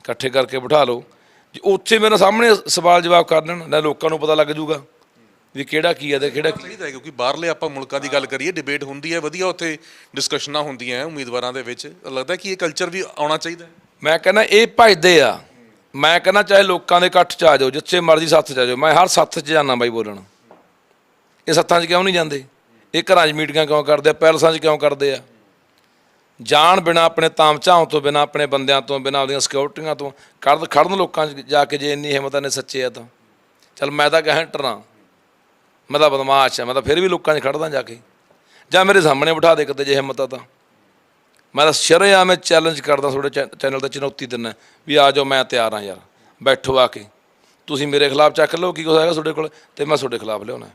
ਇਕੱਠੇ ਕਰਕੇ ਬਿਠਾ ਲਓ। ਜੇ ਉੱਥੇ ਮੇਰੇ ਸਾਹਮਣੇ ਸਵਾਲ ਜਵਾਬ ਕਰ ਲੈਣ ਨਾ ਲੋਕਾਂ ਨੂੰ ਪਤਾ ਲੱਗ ਜੂਗਾ ਵੀ ਕਿਹੜਾ ਕੀ ਹੈ ਤੇ ਕਿਹੜਾ ਕੀ? ਚਾਹੀਦਾ ਹੈ ਕਿਉਂਕਿ ਬਾਹਰਲੇ ਆਪਾਂ ਮੁਲਕਾਂ ਦੀ ਗੱਲ ਕਰੀਏ ਡਿਬੇਟ ਹੁੰਦੀ ਹੈ ਵਧੀਆ ਉੱਥੇ ਡਿਸਕਸ਼ਨਾਂ ਹੁੰਦੀਆਂ ਉਮੀਦਵਾਰਾਂ ਦੇ ਵਿੱਚ। ਲੱਗਦਾ ਕਿ ਇਹ ਕਲਚਰ ਵੀ ਆਉਣਾ ਚਾਹੀਦਾ ਹੈ। ਮੈਂ ਕਹਿੰਦਾ ਇਹ ਭਜਦੇ ਆ। ਮੈਂ ਕਹਿੰਦਾ ਚਾਹੇ ਲੋਕਾਂ ਦੇ ਇਕੱਠ ਚ ਆ ਜਾਓ ਜਿੱਥੇ ਮਰਜ਼ੀ ਸੱਥ ਚ ਆ ਜਾਓ ਮੈਂ ਹਰ ਸੱਥ ਚ ਜਾਣਾ ਬਾਈ ਬੋਲਣ। ਇਹ ਸੱਥਾਂ 'ਚ ਕਿਉਂ ਨਹੀਂ ਜਾਂਦੇ? ਇਹ ਘਰਾਂ 'ਚ ਮੀਟਿੰਗਾਂ ਕਿਉਂ ਕਰਦੇ ਆ? ਪੈਲਸਾਂ 'ਚ ਕਿਉਂ ਕਰਦੇ ਆ? ਜਾਣ ਬਿਨਾ ਆਪਣੇ ਤਾਮਝਾਂ ਤੋਂ ਬਿਨਾ ਆਪਣੇ ਬੰਦਿਆਂ ਤੋਂ ਬਿਨਾ ਉਹਦੀਆਂ ਸਿਕਿਉਰਟੀਆਂ ਤੋਂ ਖੜਨ ਖੜਨ ਲੋਕਾਂ 'ਚ ਜਾ ਕੇ ਜੇ ਇੰਨੀ ਹਿੰਮਤ ਨੇ ਸੱਚੇ ਆ ਤਾਂ। ਚਲ ਮੈਂ ਤਾਂ ਗਹਿੰਟਰਾਂ ਮੈਂ ਤਾਂ ਬਦਮਾਸ਼ ਆ ਮੈਂ ਤਾਂ ਫਿਰ ਵੀ ਲੋਕਾਂ 'ਚ ਖੜਦਾ ਜਾ ਕੇ। ਜਾਂ ਮੇਰੇ ਸਾਹਮਣੇ ਬਿਠਾ ਦੇ ਕਿਤੇ ਜੇ ਹਿੰਮਤ ਆ ਤਾਂ। ਮੈਂ ਤਾਂ ਸ਼ਰੇਆਮ ਮੈਂ ਚੈਲੰਜ ਕਰਦਾ ਤੁਹਾਡੇ ਚੈ- ਚੈਨਲ ਤੇ ਚੁਣੌਤੀ ਦਿੰਦਾ, ਵੀ ਆ ਜਾਓ, ਮੈਂ ਤਿਆਰ ਹਾਂ ਯਾਰ। ਬੈਠੋ ਆ ਕੇ। ਤੁਸੀਂ ਮੇਰੇ ਖਿਲਾਫ ਚੱਕ ਲਓ, ਕੀ ਕੁਛ ਹੈਗਾ ਤੁਹਾਡੇ ਕੋਲ? ਤੇ ਮੈਂ ਤੁਹਾਡੇ ਖਿਲਾਫ ਲਿਆਉਣਾ।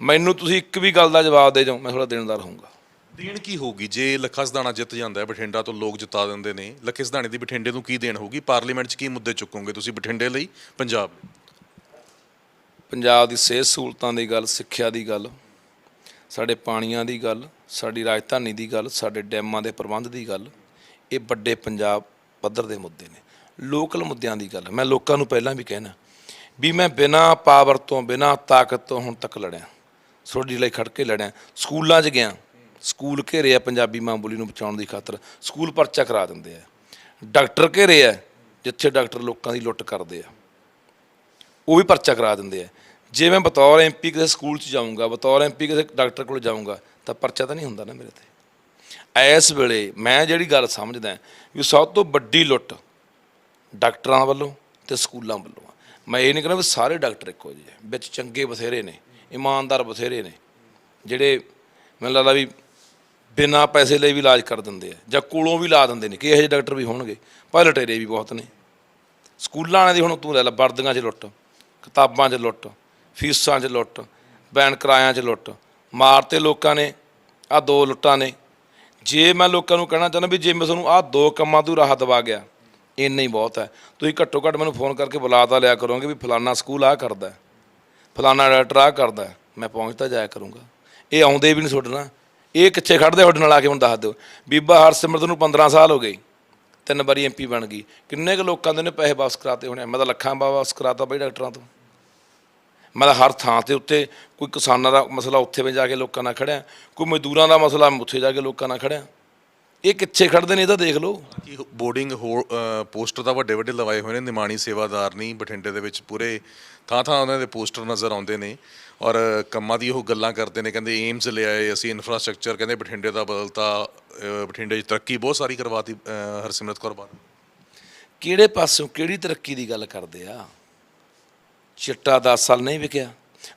ਮੈਨੂੰ ਤੁਸੀਂ ਇੱਕ ਵੀ ਗੱਲ ਦਾ ਜਵਾਬ ਦੇ ਜਾਓ, ਮੈਂ ਤੁਹਾਡਾ ਦੇਣਦਾਰ ਹੋਊਂਗਾ। ਦੇਣ ਕੀ ਹੋਊਗੀ? ਜੇ ਲੱਖਾ ਸਦਾਣਾ ਜਿੱਤ ਜਾਂਦਾ ਹੈ, ਬਠਿੰਡਾ ਤੋਂ ਲੋਕ ਜਿਤਾ ਦਿੰਦੇ ਨੇ, ਲੱਖੇ ਸਦਾਣੇ ਦੀ ਬਠਿੰਡੇ ਨੂੰ ਕੀ ਦੇਣ ਹੋਊਗੀ? ਪਾਰਲੀਮੈਂਟ 'ਚ ਕੀ ਮੁੱਦੇ ਚੁੱਕੋਗੇ ਤੁਸੀਂ ਬਠਿੰਡੇ ਲਈ, ਪੰਜਾਬ ਪੰਜਾਬ ਦੀ ਸਿਹਤ ਸਹੂਲਤਾਂ ਦੀ ਗੱਲ, ਸਿੱਖਿਆ ਦੀ ਗੱਲ, ਸਾਡੇ ਪਾਣੀਆਂ ਦੀ ਗੱਲ, ਸਾਡੀ ਰਾਜਧਾਨੀ ਦੀ ਗੱਲ, ਸਾਡੇ ਡੈਮਾਂ ਦੇ ਪ੍ਰਬੰਧ ਦੀ ਗੱਲ, ਇਹ ਵੱਡੇ ਪੰਜਾਬ ਪੱਧਰ ਦੇ ਮੁੱਦੇ ਨੇ। ਲੋਕਲ ਮੁੱਦਿਆਂ ਦੀ ਗੱਲ, ਮੈਂ ਲੋਕਾਂ ਨੂੰ ਪਹਿਲਾਂ ਵੀ ਕਹਿਣਾ, ਵੀ ਮੈਂ ਬਿਨਾਂ ਪਾਵਰ ਤੋਂ, ਬਿਨਾਂ ਤਾਕਤ ਤੋਂ ਹੁਣ ਤੱਕ ਲੜਿਆ। ਤੁਹਾਡੀ ਲਈ ਖੜ ਕੇ ਲੜਿਆ। ਸਕੂਲਾਂ 'ਚ ਗਿਆ। ਸਕੂਲ ਘੇਰੇ ਆ ਪੰਜਾਬੀ ਮਾਂ ਬੋਲੀ ਨੂੰ ਬਚਾਉਣ ਦੀ ਖਾਤਰ। ਸਕੂਲ ਪਰਚਾ ਕਰਾ ਦਿੰਦੇ ਆ। ਡਾਕਟਰ ਘੇਰੇ ਆ, ਜਿੱਥੇ ਡਾਕਟਰ ਲੋਕਾਂ ਦੀ ਲੁੱਟ ਕਰਦੇ ਆ। ਉਹ ਵੀ ਪਰਚਾ ਕਰਾ ਦਿੰਦੇ ਆ। ਜੇ ਮੈਂ ਬਤੌਰ ਐਮਪੀ ਕਿਸੇ ਸਕੂਲ 'ਚ ਜਾਊਂਗਾ, ਬਤੌਰ ਐਮਪੀ ਕਿਸੇ ਡਾਕਟਰ ਕੋਲ ਜਾਊਂਗਾ, ਤਾਂ ਪਰਚਾ ਤਾਂ ਨਹੀਂ ਹੁੰਦਾ ਨਾ ਮੇਰੇ ਤੇ। ਇਸ ਵੇਲੇ ਮੈਂ ਜਿਹੜੀ ਗੱਲ ਸਮਝਦਾ ਵੀ ਸਭ ਤੋਂ ਵੱਡੀ ਲੁੱਟ ਡਾਕਟਰਾਂ ਵੱਲੋਂ ਤੇ ਸਕੂਲਾਂ ਵੱਲੋਂ ਮੈਂ ਇਹ ਨਹੀਂ ਕਹਿੰਦਾ ਵੀ ਸਾਰੇ ਡਾਕਟਰ ਇੱਕੋ ਜਿਹੇ ਆ। ਵਿੱਚ ਚੰਗੇ ਬਥੇਰੇ ਨੇ, ਇਮਾਨਦਾਰ ਬਥੇਰੇ ਨੇ, ਜਿਹੜੇ ਮੈਨੂੰ ਲੱਗਦਾ ਵੀ ਬਿਨਾਂ ਪੈਸੇ ਲਈ ਵੀ ਇਲਾਜ ਕਰ ਦਿੰਦੇ ਆ, ਜਾਂ ਕੋਲੋਂ ਵੀ ਲਾ ਦਿੰਦੇ ਨੇ ਕਿ ਇਹੋ ਜਿਹੇ ਡਾਕਟਰ ਵੀ ਹੋਣਗੇ। ਪਰ ਲਟੇਰੇ ਵੀ ਬਹੁਤ ਨੇ। ਸਕੂਲਾਂ ਵਾਲਿਆਂ ਦੀ ਹੁਣ ਤੂੰ ਲੈ ਲੈ, ਵਰਦੀਆਂ 'ਚ ਲੁੱਟ। ਕਿਤਾਬਾਂ 'ਚ ਲੁੱਟ ਫੀਸਾਂ 'ਚ ਲੁੱਟ ਬੈਨ ਕਿਰਾਇਆਂ 'ਚ ਲੁੱਟ ਮਾਰਤੇ ਲੋਕਾਂ ਨੇ ਆ ਦੋ ਲੁੱਟਾਂ ਨੇ। ਜੇ ਮੈਂ ਲੋਕਾਂ ਨੂੰ ਕਹਿਣਾ ਚਾਹੁੰਦਾ ਵੀ ਜੇ ਮੈਂ ਤੁਹਾਨੂੰ ਆਹ ਦੋ ਕੰਮਾਂ ਤੋਂ ਰਾਹਤ ਦਵਾ ਗਿਆ ਇੰਨਾ ਹੀ ਬਹੁਤ ਹੈ। ਤੁਸੀਂ ਘੱਟੋ ਘੱਟ ਮੈਨੂੰ ਫੋਨ ਕਰਕੇ ਬੁਲਾ ਤਾਂ ਲਿਆ ਕਰੋਗੇ ਵੀ ਫਲਾਨਾ ਸਕੂਲ ਆਹ ਕਰਦਾ ਫਲਾਨਾ ਡਾਕਟਰ ਆਹ ਕਰਦਾ ਹੈ, ਮੈਂ ਪਹੁੰਚਦਾ ਜਾਇਆ ਕਰੂੰਗਾ। ਇਹ ਆਉਂਦੇ ਵੀ ਨਹੀਂ ਛੱਡਣਾ ਇਹ ਕਿੱਥੇ ਖੜਦੇ ਤੁਹਾਡੇ ਨਾਲ ਆ ਕੇ ਹੁਣ ਦੱਸ ਦਿਓ। ਬੀਬਾ ਹਰਸਿਮਰਤ ਨੂੰ 15 ਸਾਲ ਹੋ ਗਏ ਤਿੰਨ ਵਾਰੀ ਐਮਪੀ ਬਣ ਗਈ। ਕਿੰਨੇ ਕੁ ਲੋਕਾਂ ਦੇ ਨੇ ਪੈਸੇ ਵਾਪਸ ਕਰਾਤੇ ਹੋਣੇ ਮੈਂ ਤਾਂ ਲੱਖਾਂ ਵਾਪਸ ਕਰਾਤਾ ਬਈ ਡਾਕਟਰਾਂ ਤੋਂ। ਮੈਂ ਤਾਂ ਹਰ ਥਾਂ ਤੇ ਉੱਤੇ ਕੋਈ ਕਿਸਾਨਾਂ ਦਾ ਮਸਲਾ ਉੱਥੇ ਵੀ ਜਾ ਕੇ ਲੋਕਾਂ ਨਾਲ ਖੜਿਆ ਕੋਈ ਮਜ਼ਦੂਰਾਂ ਦਾ ਮਸਲਾ ਉੱਥੇ ਜਾ ਕੇ ਲੋਕਾਂ ਨਾਲ ਖੜਿਆ। ਇਹ ਕਿੱਥੇ ਖੜਦੇ ਨੇ ਇਹ ਤਾਂ ਦੇਖ ਲਓ। ਕਿ ਬੋਰਡਿੰਗ ਪੋਸਟਰ ਤਾਂ ਵੱਡੇ ਵੱਡੇ ਲਵਾਏ ਹੋਏ ਨੇ ਨਿਮਾਣੀ ਸੇਵਾਦਾਰ ਨਹੀਂ ਬਠਿੰਡੇ ਦੇ ਵਿੱਚ ਪੂਰੇ ਥਾਂ ਥਾਂ ਉਹਨਾਂ ਦੇ ਪੋਸਟਰ ਨਜ਼ਰ ਆਉਂਦੇ ਨੇ। ਔਰ ਕੰਮਾਂ ਦੀ ਉਹ ਗੱਲਾਂ ਕਰਦੇ ਨੇ ਕਹਿੰਦੇ ਏਮਸ ਲਿਆਏ ਅਸੀਂ ਇਨਫਰਾਸਟ੍ਰਕਚਰ ਕਹਿੰਦੇ ਬਠਿੰਡੇ ਦਾ ਬਦਲਤਾ ਬਠਿੰਡੇ 'ਚ ਤਰੱਕੀ ਬਹੁਤ ਸਾਰੀ ਕਰਵਾਤੀ ਹਰਸਿਮਰਤ ਕੌਰ ਬਾਦਲ। ਕਿਹੜੇ ਪਾਸੋਂ ਕਿਹੜੀ ਤਰੱਕੀ ਦੀ ਗੱਲ ਕਰਦੇ ਆ? ਚਿੱਟਾ 10 ਸਾਲ ਨਹੀਂ ਵਿਕਿਆ।